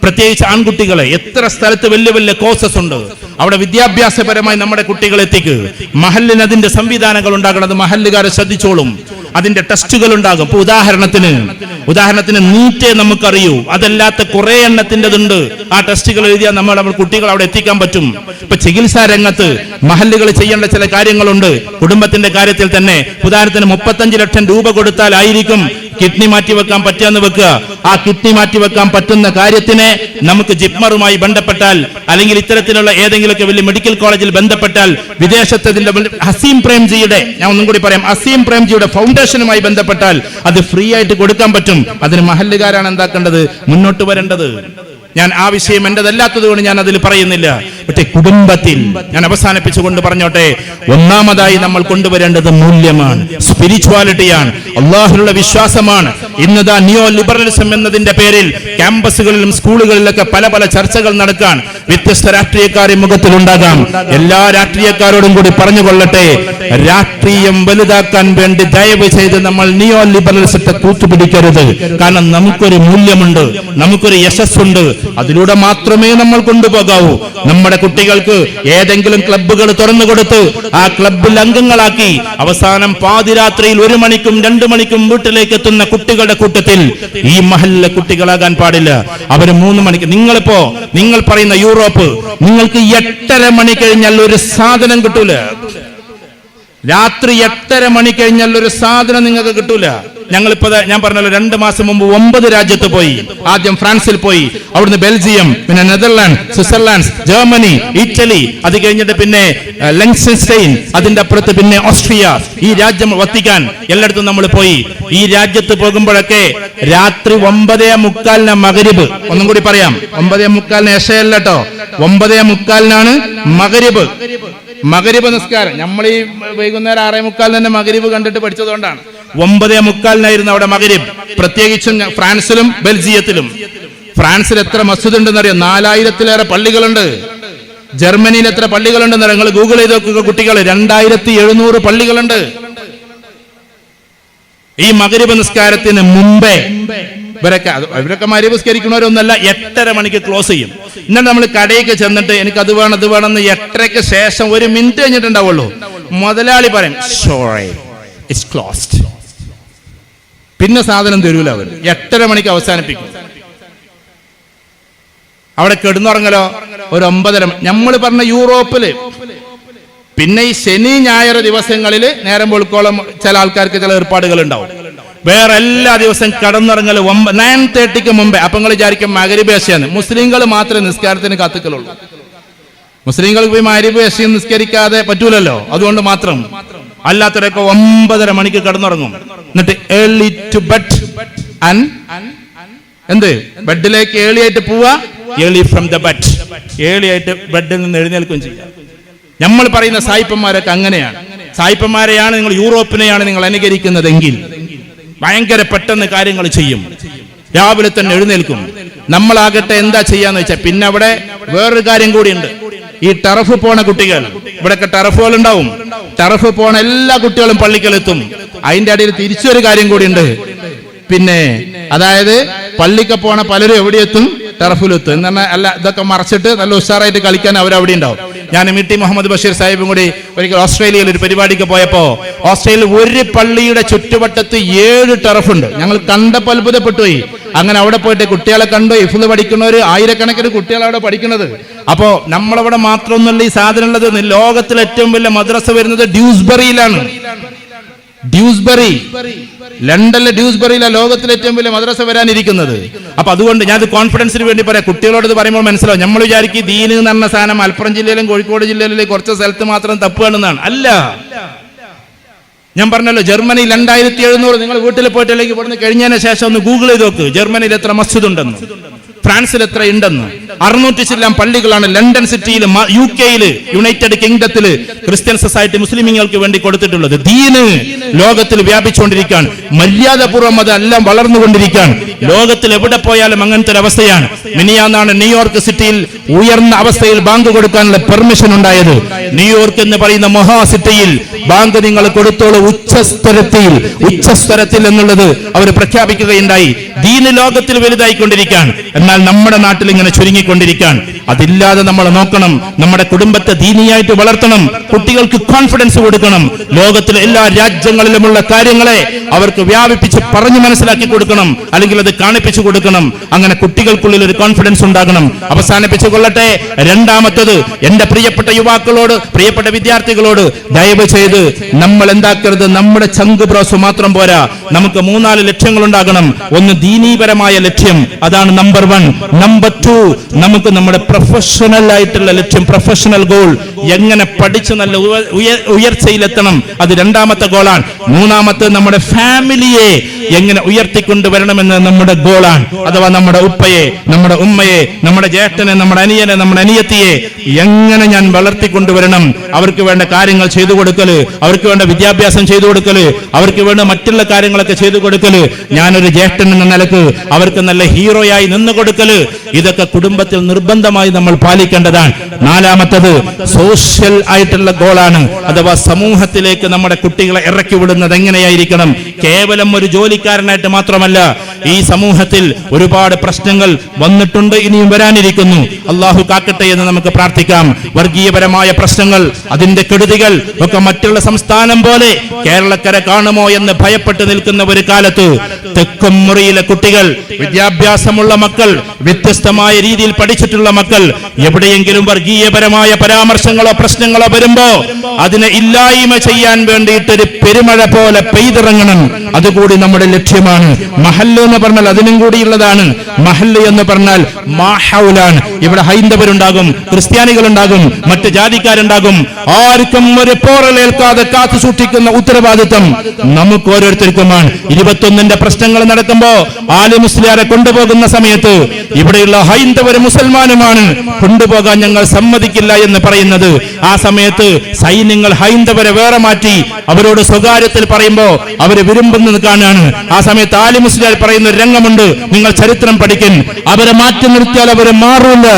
പ്രത്യേകിച്ച് ആൺകുട്ടികളെ എത്ര സ്ഥലത്ത് വലിയ വലിയ കോഴ്സസ് ഉണ്ട്. അവിടെ വിദ്യാഭ്യാസപരമായി നമ്മുടെ കുട്ടികൾ എത്തിക്ക്. മഹലിന് അതിന്റെ സംവിധാനങ്ങൾ ഉണ്ടാകണം. അത് മഹല്ലുകാരെ ശ്രദ്ധിച്ചോളും. അതിന്റെ ടെസ്റ്റുകൾ ഉണ്ടാകും. ഇപ്പൊ ഉദാഹരണത്തിന് ഉദാഹരണത്തിന് നീറ്റേ നമുക്കറിയൂ. അതല്ലാത്ത കുറെ എണ്ണത്തിന്റെതുണ്ട്. ആ ടെസ്റ്റുകൾ എഴുതിയാൽ നമ്മൾ നമ്മുടെ കുട്ടികൾ അവിടെ എത്തിക്കാൻ പറ്റും. ഇപ്പൊ ചികിത്സാ രംഗത്ത് മഹല്ലുകൾ ചെയ്യേണ്ട ചില കാര്യങ്ങളുണ്ട്. കുടുംബത്തിന്റെ കാര്യത്തിൽ തന്നെ ഉദാഹരണത്തിന് മുപ്പത്തഞ്ച് ലക്ഷം രൂപ കൊടുത്താലായിരിക്കും കിഡ്നി മാറ്റി വെക്കാൻ പറ്റുമെന്ന് വെക്കുക. ആ കിഡ്നി മാറ്റി വെക്കാൻ പറ്റുന്ന കാര്യത്തിനെ നമുക്ക് ജിപ്മറുമായി ബന്ധപ്പെട്ടാൽ അല്ലെങ്കിൽ ഇത്തരത്തിലുള്ള ഏതെങ്കിലുമൊക്കെ വലിയ മെഡിക്കൽ കോളേജിൽ ബന്ധപ്പെട്ടാൽ വിദേശത്ത് ഇതിന്റെ വലിയ- ഹസീം പ്രേംജിയുടെ ഞാൻ ഒന്നും കൂടി പറയാം ഹസീം പ്രേംജിയുടെ ഫൗണ്ടേഷനുമായി ബന്ധപ്പെട്ടാൽ അത് ഫ്രീ ആയിട്ട് കൊടുക്കാൻ പറ്റും. അതിന് മഹല്ലുകാരാണ് എന്താക്കേണ്ടത്? മുന്നോട്ട് വരേണ്ടത്. ഞാൻ ആ വിഷയം എന്റേതല്ലാത്തത് കൊണ്ട് ഞാൻ അതിൽ പറയുന്നില്ല. പക്ഷേ കുടുംബത്തിൽ ഞാൻ അവസാനിപ്പിച്ചുകൊണ്ട് പറഞ്ഞോട്ടെ ഒന്നാമതായി നമ്മൾ കൊണ്ടുവരേണ്ടത് മൂല്യമാണ് സ്പിരിച്വാലിറ്റിയാണ് അള്ളാഹുലുള്ള വിശ്വാസമാണ്. ഇന്നതാ നിയോ ലിബറലിസം എന്നതിന്റെ പേരിൽ ക്യാമ്പസുകളിലും സ്കൂളുകളിലൊക്കെ പല പല ചർച്ചകൾ നടക്കാൻ വ്യത്യസ്ത രാഷ്ട്രീയക്കാരെ മുഖത്തിലുണ്ടാകാം. എല്ലാ രാഷ്ട്രീയക്കാരോടും കൂടി പറഞ്ഞുകൊള്ളട്ടെ രാഷ്ട്രീയം വലുതാക്കാൻ വേണ്ടി ദയവ് ചെയ്ത് നമ്മൾ നിയോ ലിബറലിസത്തെ കൂത്തുപിടിക്കരുത്. കാരണം നമുക്കൊരു മൂല്യമുണ്ട് നമുക്കൊരു യശസ്സുണ്ട് അതിലൂടെ മാത്രമേ നമ്മൾ കൊണ്ടുപോകാവൂ. നമ്മുടെ കുട്ടികൾക്ക് ഏതെങ്കിലും ക്ലബ്ബുകൾ തുറന്നു കൊടുത്ത്. ആ ക്ലബ്ബിൽ അംഗങ്ങളാക്കി അവസാനം പാതിരാത്രിയിൽ ഒരു മണിക്കും രണ്ടു മണിക്കും വീട്ടിലേക്ക് എത്തുന്ന കുട്ടികളുടെ കൂട്ടത്തിൽ ഈ മഹലിലെ കുട്ടികളാകാൻ പാടില്ല. അവർ മൂന്ന് മണിക്ക് നിങ്ങളിപ്പോ നിങ്ങൾ പറയുന്ന യൂറോപ്പ് നിങ്ങൾക്ക് എട്ടര മണി കഴിഞ്ഞാൽ ഒരു സാധനം കിട്ടൂല. രാത്രി എട്ടര മണി കഴിഞ്ഞാൽ ഒരു സാധനം നിങ്ങൾക്ക് കിട്ടൂല. ഞങ്ങളിപ്പോ ഞാൻ പറഞ്ഞല്ലോ രണ്ട് മാസം മുമ്പ് ഒമ്പത് രാജ്യത്ത് പോയി. ആദ്യം ഫ്രാൻസിൽ പോയി അവിടുന്ന് ബെൽജിയം പിന്നെ നെതർലാൻഡ് സ്വിറ്റ്സർലാൻഡ് ജർമ്മനി ഇറ്റലി അത് കഴിഞ്ഞിട്ട് പിന്നെ അഹ്, ലെങ്സൻസ്റ്റൈൻ അതിന്റെ അപ്പുറത്ത് പിന്നെ ഓസ്ട്രിയ. ഈ രാജ്യം വത്തിക്കാൻ എല്ലായിടത്തും നമ്മൾ പോയി. ഈ രാജ്യത്ത് പോകുമ്പോഴൊക്കെ രാത്രി ഒമ്പതേ മുക്കാലിന് മകരിബ് ഒന്നും കൂടി പറയാം. ഒമ്പതേ മുക്കാലിന് ഏഷയല്ല കേട്ടോ ഒമ്പതേ മുക്കാലിനാണ് മകരിബ് മകരിബ് നിസ്കാരം. നമ്മൾ ഈ വൈകുന്നേരം ആറേ മുക്കാലിന് തന്നെ മകരിബ് കണ്ടിട്ട് പഠിച്ചതുകൊണ്ടാണ്. ഒമ്പതേ മുക്കാലിനായിരുന്നു അവിടെ മകരിബ് പ്രത്യേകിച്ചും ഫ്രാൻസിലും ബെൽജിയത്തിലും. ഫ്രാൻസിൽ എത്ര മസ്ജിദ് ഉണ്ടെന്ന് അറിയാം നാലായിരത്തിലേറെ പള്ളികളുണ്ട്. ജർമ്മനിയിൽ എത്ര പള്ളികളുണ്ടെന്ന് നിങ്ങൾ ഗൂഗിൾ ചെയ്ത് നോക്കുക കുട്ടികൾ രണ്ടായിരത്തി എഴുന്നൂറ് പള്ളികളുണ്ട്. ഈ മകരിബ് നിസ്കാരത്തിന് മുമ്പേ ഇവരൊക്കെ ഇവരൊക്കെ മകരിബ് നിസ്കരിക്കുന്നവരൊന്നല്ല എട്ടര മണിക്ക് ക്ലോസ് ചെയ്യും. എന്നിട്ട് നമ്മൾ കടയിലേക്ക് ചെന്നിട്ട് എനിക്ക് അത് വേണം അത് വേണം എന്ന് എട്ടരയ്ക്ക് ശേഷം ഒരു മിനിറ്റ് കഴിഞ്ഞിട്ടുണ്ടാവുള്ളൂ. മുതലാളി പറയും സോറി ഇറ്റ്സ് ക്ലോസ്ഡ് പിന്നെ സാധനം തരൂല അവർ എട്ടര മണിക്ക് അവസാനിപ്പിക്കും. അവിടെ കെടുന്നുറങ്ങലോ? ഒരു ഒമ്പതര നമ്മൾ പറഞ്ഞ യൂറോപ്പിൽ. പിന്നെ ഈ ശനി ഞായർ ദിവസങ്ങളിൽ നേരം വെളുക്കോളം ചില ആൾക്കാർക്ക് ചില ഏർപ്പാടുകൾ ഉണ്ടാവും വേറെ എല്ലാ ദിവസവും കടന്നിറങ്ങൽ ഒമ്പ നയൻ തേർട്ടിക്ക് മുമ്പേ. അപ്പൊ നിങ്ങൾ വിചാരിക്കും മകരിപേശയാണ് മുസ്ലിങ്ങൾ മാത്രമേ നിസ്കാരത്തിന് കത്തുക്കളുള്ളൂ മുസ്ലിങ്ങൾക്ക് പോയി മകരിപേശയും നിസ്കരിക്കാതെ പറ്റൂലല്ലോ. അതുകൊണ്ട് മാത്രം. അല്ലാത്തവരൊക്കെ ഒമ്പതര മണിക്ക് കിടന്നുറങ്ങും. എന്നിട്ട് ഏർലി ടു ബെഡ് എന്ത്? ബെഡിലേക്ക് ഏളി ആയിട്ട് പോവാ? Early from the bed early ആയിട്ട് ബെഡിൽ നിന്ന് എഴുന്നേൽക്കും ചെയ്യാം. നമ്മൾ പറയുന്ന സായിപ്പന്മാരൊക്കെ അങ്ങനെയാണ്. സായിപ്പന്മാരെയാണ് നിങ്ങൾ യൂറോപ്പിനെയാണ് നിങ്ങൾ അനുകരിക്കുന്നതെങ്കിൽ ഭയങ്കര പെട്ടെന്ന് കാര്യങ്ങൾ ചെയ്യും. രാവിലെ തന്നെ എഴുന്നേൽക്കും. നമ്മളാകട്ടെ എന്താ ചെയ്യാന്ന് വെച്ചാൽ പിന്നെ അവിടെ വേറൊരു കാര്യം കൂടിയുണ്ട്. ഈ ടറഫ് പോണ കുട്ടികൾ ഇവിടെയൊക്കെ ടറഫുകൾ ഉണ്ടാവും ടറഫ് പോണ എല്ലാ കുട്ടികളും പള്ളിക്കലെത്തും. അതിന്റെ അടിയിൽ തിരിച്ചൊരു കാര്യം കൂടിയുണ്ട്. പിന്നെ അതായത് പള്ളിക്ക് പോണ പലരും എവിടെ എത്തും ടർഫിലെത്തും എന്ന് പറഞ്ഞാൽ അല്ല ഇതൊക്കെ മറച്ചിട്ട് നല്ല ഉഷാറായിട്ട് കളിക്കാൻ അവർ അവിടെ ഉണ്ടാവും. ഞാൻ മിട്ടി മുഹമ്മദ് ബഷീർ സാഹിബും കൂടി ഒരിക്കൽ ഓസ്ട്രേലിയയിൽ ഒരു പരിപാടിക്ക് പോയപ്പോ ഓസ്ട്രേലിയയിൽ ഒരു പള്ളിയുടെ ചുറ്റുവട്ടത്ത് ഏഴ് ടറഫുണ്ട്. ഞങ്ങൾ കണ്ടപ്പോൾ അത്ഭുതപ്പെട്ടു പോയി. അങ്ങനെ അവിടെ പോയിട്ട് കുട്ടികളെ കണ്ടു ഇഫുൽ പഠിക്കുന്നവർ ആയിരക്കണക്കിന് കുട്ടികൾ അവിടെ പഠിക്കുന്നത്. അപ്പോ നമ്മളവിടെ മാത്രമൊന്നുമല്ല ഈ സാധനം ഉള്ളത് ലോകത്തിലെ ഏറ്റവും വലിയ മദ്രസ വരുന്നത് ഡ്യൂസ്ബറിയിലാണ്. ഡ്യൂസ്ബറി. ലണ്ടനിലെ ഡ്യൂസ്ബറിയിലെ ലോകത്തിലെ ഏറ്റവും വലിയ മദ്രസ വരാനിരിക്കുന്നത്. അപ്പൊ അതുകൊണ്ട് ഞാൻ കോൺഫിഡൻസിന് വേണ്ടി പറയാം. കുട്ടികളോട് ഇത് പറയുമ്പോൾ മനസ്സിലാവും. നമ്മൾ വിചാരിക്കും ദീന് എന്ന് പറഞ്ഞ സാധനം മലപ്പുറം ജില്ലയിലും കോഴിക്കോട് ജില്ലയിലും കുറച്ച് സ്ഥലത്ത് മാത്രം തപ്പുകയാണെന്നാണ്. അല്ല. ഞാൻ പറഞ്ഞല്ലോ ജർമ്മനിയിൽ രണ്ടായിരത്തി എഴുന്നൂറ് നിങ്ങൾ വീട്ടിൽ പോയിട്ടില്ലെങ്കിൽ ഇവിടുന്ന് കഴിഞ്ഞതിന് ശേഷം ഒന്ന് ഗൂഗിൾ ചെയ്ത് നോക്ക്. ജർമ്മനിയിൽ എത്ര മസ്ജിദ് ഉണ്ടെന്ന് ഫ്രാൻസിൽ എത്ര ഉണ്ടെന്ന്. അറുന്നൂറ്റി ചില്ലാം പള്ളികളാണ് ലണ്ടൻ സിറ്റിയിൽ യു കെയിൽ യുണൈറ്റഡ് കിങ്ഡത്തിൽ ക്രിസ്ത്യൻ സൊസൈറ്റി മുസ്ലിമീങ്ങൾക്ക് വേണ്ടി കൊടുത്തിട്ടുള്ളത്. ദീന് ലോകത്തിൽ വ്യാപിച്ചുകൊണ്ടിരിക്കുകയാണ്. മര്യാദപൂർവം അത് എല്ലാം വളർന്നുകൊണ്ടിരിക്കാൻ ലോകത്തിൽ എവിടെ പോയാലും അങ്ങനത്തെ ഒരു അവസ്ഥയാണ്. മിനിയാന്നാണ് ന്യൂയോർക്ക് സിറ്റിയിൽ ഉയർന്ന അവസ്ഥയിൽ ബാങ്ക് കൊടുക്കാനുള്ള പെർമിഷൻ ഉണ്ടായത്. ന്യൂയോർക്ക് എന്ന് പറയുന്ന മഹാസിറ്റിയിൽ ബാങ്ക് നിങ്ങൾ കൊടുത്തോളൂ ഉച്ചസ്തരത്തിൽ ഉച്ചസ്തരത്തിൽ എന്നുള്ളത് അവർ പ്രഖ്യാപിക്കുകയുണ്ടായി. ദീന് ലോകത്തിൽ വലുതായിക്കൊണ്ടിരിക്കുകയാണ്. എന്നാൽ നമ്മുടെ നാട്ടിൽ ഇങ്ങനെ ചുരുങ്ങിക്കൊണ്ടിരിക്കാൻ അതില്ലാതെ നമ്മൾ നോക്കണം നമ്മുടെ കുടുംബത്തെ ദീനിയായിട്ട് വളർത്തണം കുട്ടികൾക്ക് കോൺഫിഡൻസ് കൊടുക്കണം. ലോകത്തിലെ എല്ലാ രാജ്യങ്ങളിലുമുള്ള കാര്യങ്ങളെ അവർക്ക് വ്യാപിപ്പിച്ച് പറഞ്ഞു മനസ്സിലാക്കി കൊടുക്കണം അല്ലെങ്കിൽ അത് കാണിപ്പിച്ചു കൊടുക്കണം. അങ്ങനെ കുട്ടികൾക്കുള്ളിൽ ഒരു കോൺഫിഡൻസ് ഉണ്ടാകണം. അവസാനിപ്പിച്ചു കൊള്ളട്ടെ. രണ്ടാമത്തത് എന്റെ പ്രിയപ്പെട്ട യുവാക്കളോട് പ്രിയപ്പെട്ട വിദ്യാർത്ഥികളോട് ദയവ് ചെയ്ത് നമ്മൾ എന്താക്കരുത്? നമ്മുടെ ചങ്ക് ബ്രോസ് മാത്രം പോരാ. നമുക്ക് മൂന്നാൽ ലക്ഷ്യങ്ങൾ ഉണ്ടാകണം. ഒന്ന് ദീനീപരമായ ലക്ഷ്യം. അതാണ് നമ്പർ വൺ നമ്പർ ടു നമുക്ക് നമ്മുടെ പ്രൊഫഷണൽ ആയിട്ടുള്ള ലക്ഷ്യം പ്രൊഫഷണൽ ഗോൾ എങ്ങനെ പഠിച്ച് നല്ല ഉയ- ഉയ- ഉയർച്ചയിലെത്തണം? അത് രണ്ടാമത്തെ ഗോളാണ് മൂന്നാമത്തെ നമ്മുടെ ഫാമിലിയെ എങ്ങനെ ഉയർത്തിക്കൊണ്ടുവരണമെന്ന് നമ്മുടെ ഗോളാണ് അഥവാ നമ്മുടെ ഉപ്പയെ നമ്മുടെ ഉമ്മയെ നമ്മുടെ ജേഷ്ഠനെ നമ്മുടെ അനിയനെ നമ്മുടെ അനിയത്തിയെ എങ്ങനെ ഞാൻ വളർത്തിക്കൊണ്ടുവരണം? അവർക്ക് വേണ്ട കാര്യങ്ങൾ ചെയ്തു കൊടുക്കൽ അവർക്ക് വേണ്ട വിദ്യാഭ്യാസം ചെയ്തു കൊടുക്കൽ അവർക്ക് വേണ്ട മറ്റുള്ള കാര്യങ്ങളൊക്കെ ചെയ്തു കൊടുക്കൽ ഞാനൊരു ജ്യേഷ്ഠൻ എന്ന നിലയ്ക്ക് അവർക്ക് നല്ല ഹീറോയായി നിന്ന് കൊടുക്കൽ ഇതൊക്കെ കുടുംബത്തിൽ നിർബന്ധമായി നമ്മൾ പാലിക്കേണ്ടതാണ്. നാലാമത്തത് സോഷ്യൽ ആയിട്ടുള്ള ഗോളാണ്. അഥവാ സമൂഹത്തിലേക്ക് നമ്മുടെ കുട്ടികളെ ഇറക്കി വിടുന്നത് എങ്ങനെയായിരിക്കണം? കേവലം ഒരു ജോലിക്കാരനായിട്ട് മാത്രമല്ല ഈ സമൂഹത്തിൽ ഒരുപാട് പ്രശ്നങ്ങൾ വന്നിട്ടുണ്ട് ഇനിയും വരാനിരിക്കുന്നു. അള്ളാഹു കാക്കട്ടെ എന്ന് നമുക്ക് പ്രാർത്ഥിക്കാം. വർഗീയപരമായ പ്രശ്നങ്ങൾ അതിന്റെ കെടുതികൾ ഒക്കെ മറ്റുള്ള സംസ്ഥാനം പോലെ കേരളക്കര കാണുമോ എന്ന് ഭയപ്പെട്ട് നിൽക്കുന്ന ഒരു കാലത്ത് തെക്കും മുറിയിലെ കുട്ടികൾ വിദ്യാഭ്യാസമുള്ള മക്കൾ വ്യത്യസ്തമായ രീതിയിൽ പഠിച്ചിട്ടുള്ള മക്കൾ എവിടെയെങ്കിലും വർഗീയപരമായ പരാമർശങ്ങളോ പ്രശ്നങ്ങളോ വരുമ്പോ അതിനെ ഇല്ലായ്മ ചെയ്യാൻ വേണ്ടിയിട്ട് ഒരു പെരുമഴ പോലെ പെയ്തിറങ്ങണം. അതുകൂടി നമ്മുടെ ലക്ഷ്യമാണ്. മഹല്ല് എന്ന് പറഞ്ഞാൽ അതിനും കൂടിയുള്ളതാണ് മഹല്ല് എന്ന് പറഞ്ഞാൽ മാഹൌലാണ് ഇവിടെ ഹൈന്ദവരുണ്ടാകും ക്രിസ്ത്യാനികളുണ്ടാകും മറ്റ് ജാതിക്കാരുണ്ടാകും. ആർക്കും ഒരു പോറലേൽക്കാതെ കാത്തു സൂക്ഷിക്കുന്ന ഉത്തരവാദിത്വം നമുക്ക് ഓരോരുത്തർക്കുമാണ്. ഇരുപത്തൊന്നിന്റെ പ്രശ്നങ്ങൾ നടക്കുമ്പോ ആലി മുസ്ലിയാരെ കൊണ്ടുപോകുന്ന സമയത്ത് ഇവിടെയുള്ള ഹൈന്ദവരും മുസൽമാനുമാണ് കൊണ്ടുപോകാൻ ഞങ്ങൾ സമ്മതിക്കില്ല എന്ന് പറയുന്നത്. ആ സമയത്ത് സൈന്യങ്ങൾ ഹൈന്ദവരെ വേറെ മാറ്റി അവരോട് സ്വകാര്യത്തിൽ പറയുമ്പോ അവർ വിരുമ്പുന്നത് കാണാണ്. ആ സമയത്ത് ആലി മുസ്ലിയാർ പറയുന്ന ഒരു രംഗമുണ്ട്. നിങ്ങൾ ചരിത്രം പഠിക്കൻ അവരെ മാറ്റി നിർത്തിയാൽ അവരെ മാറില്ല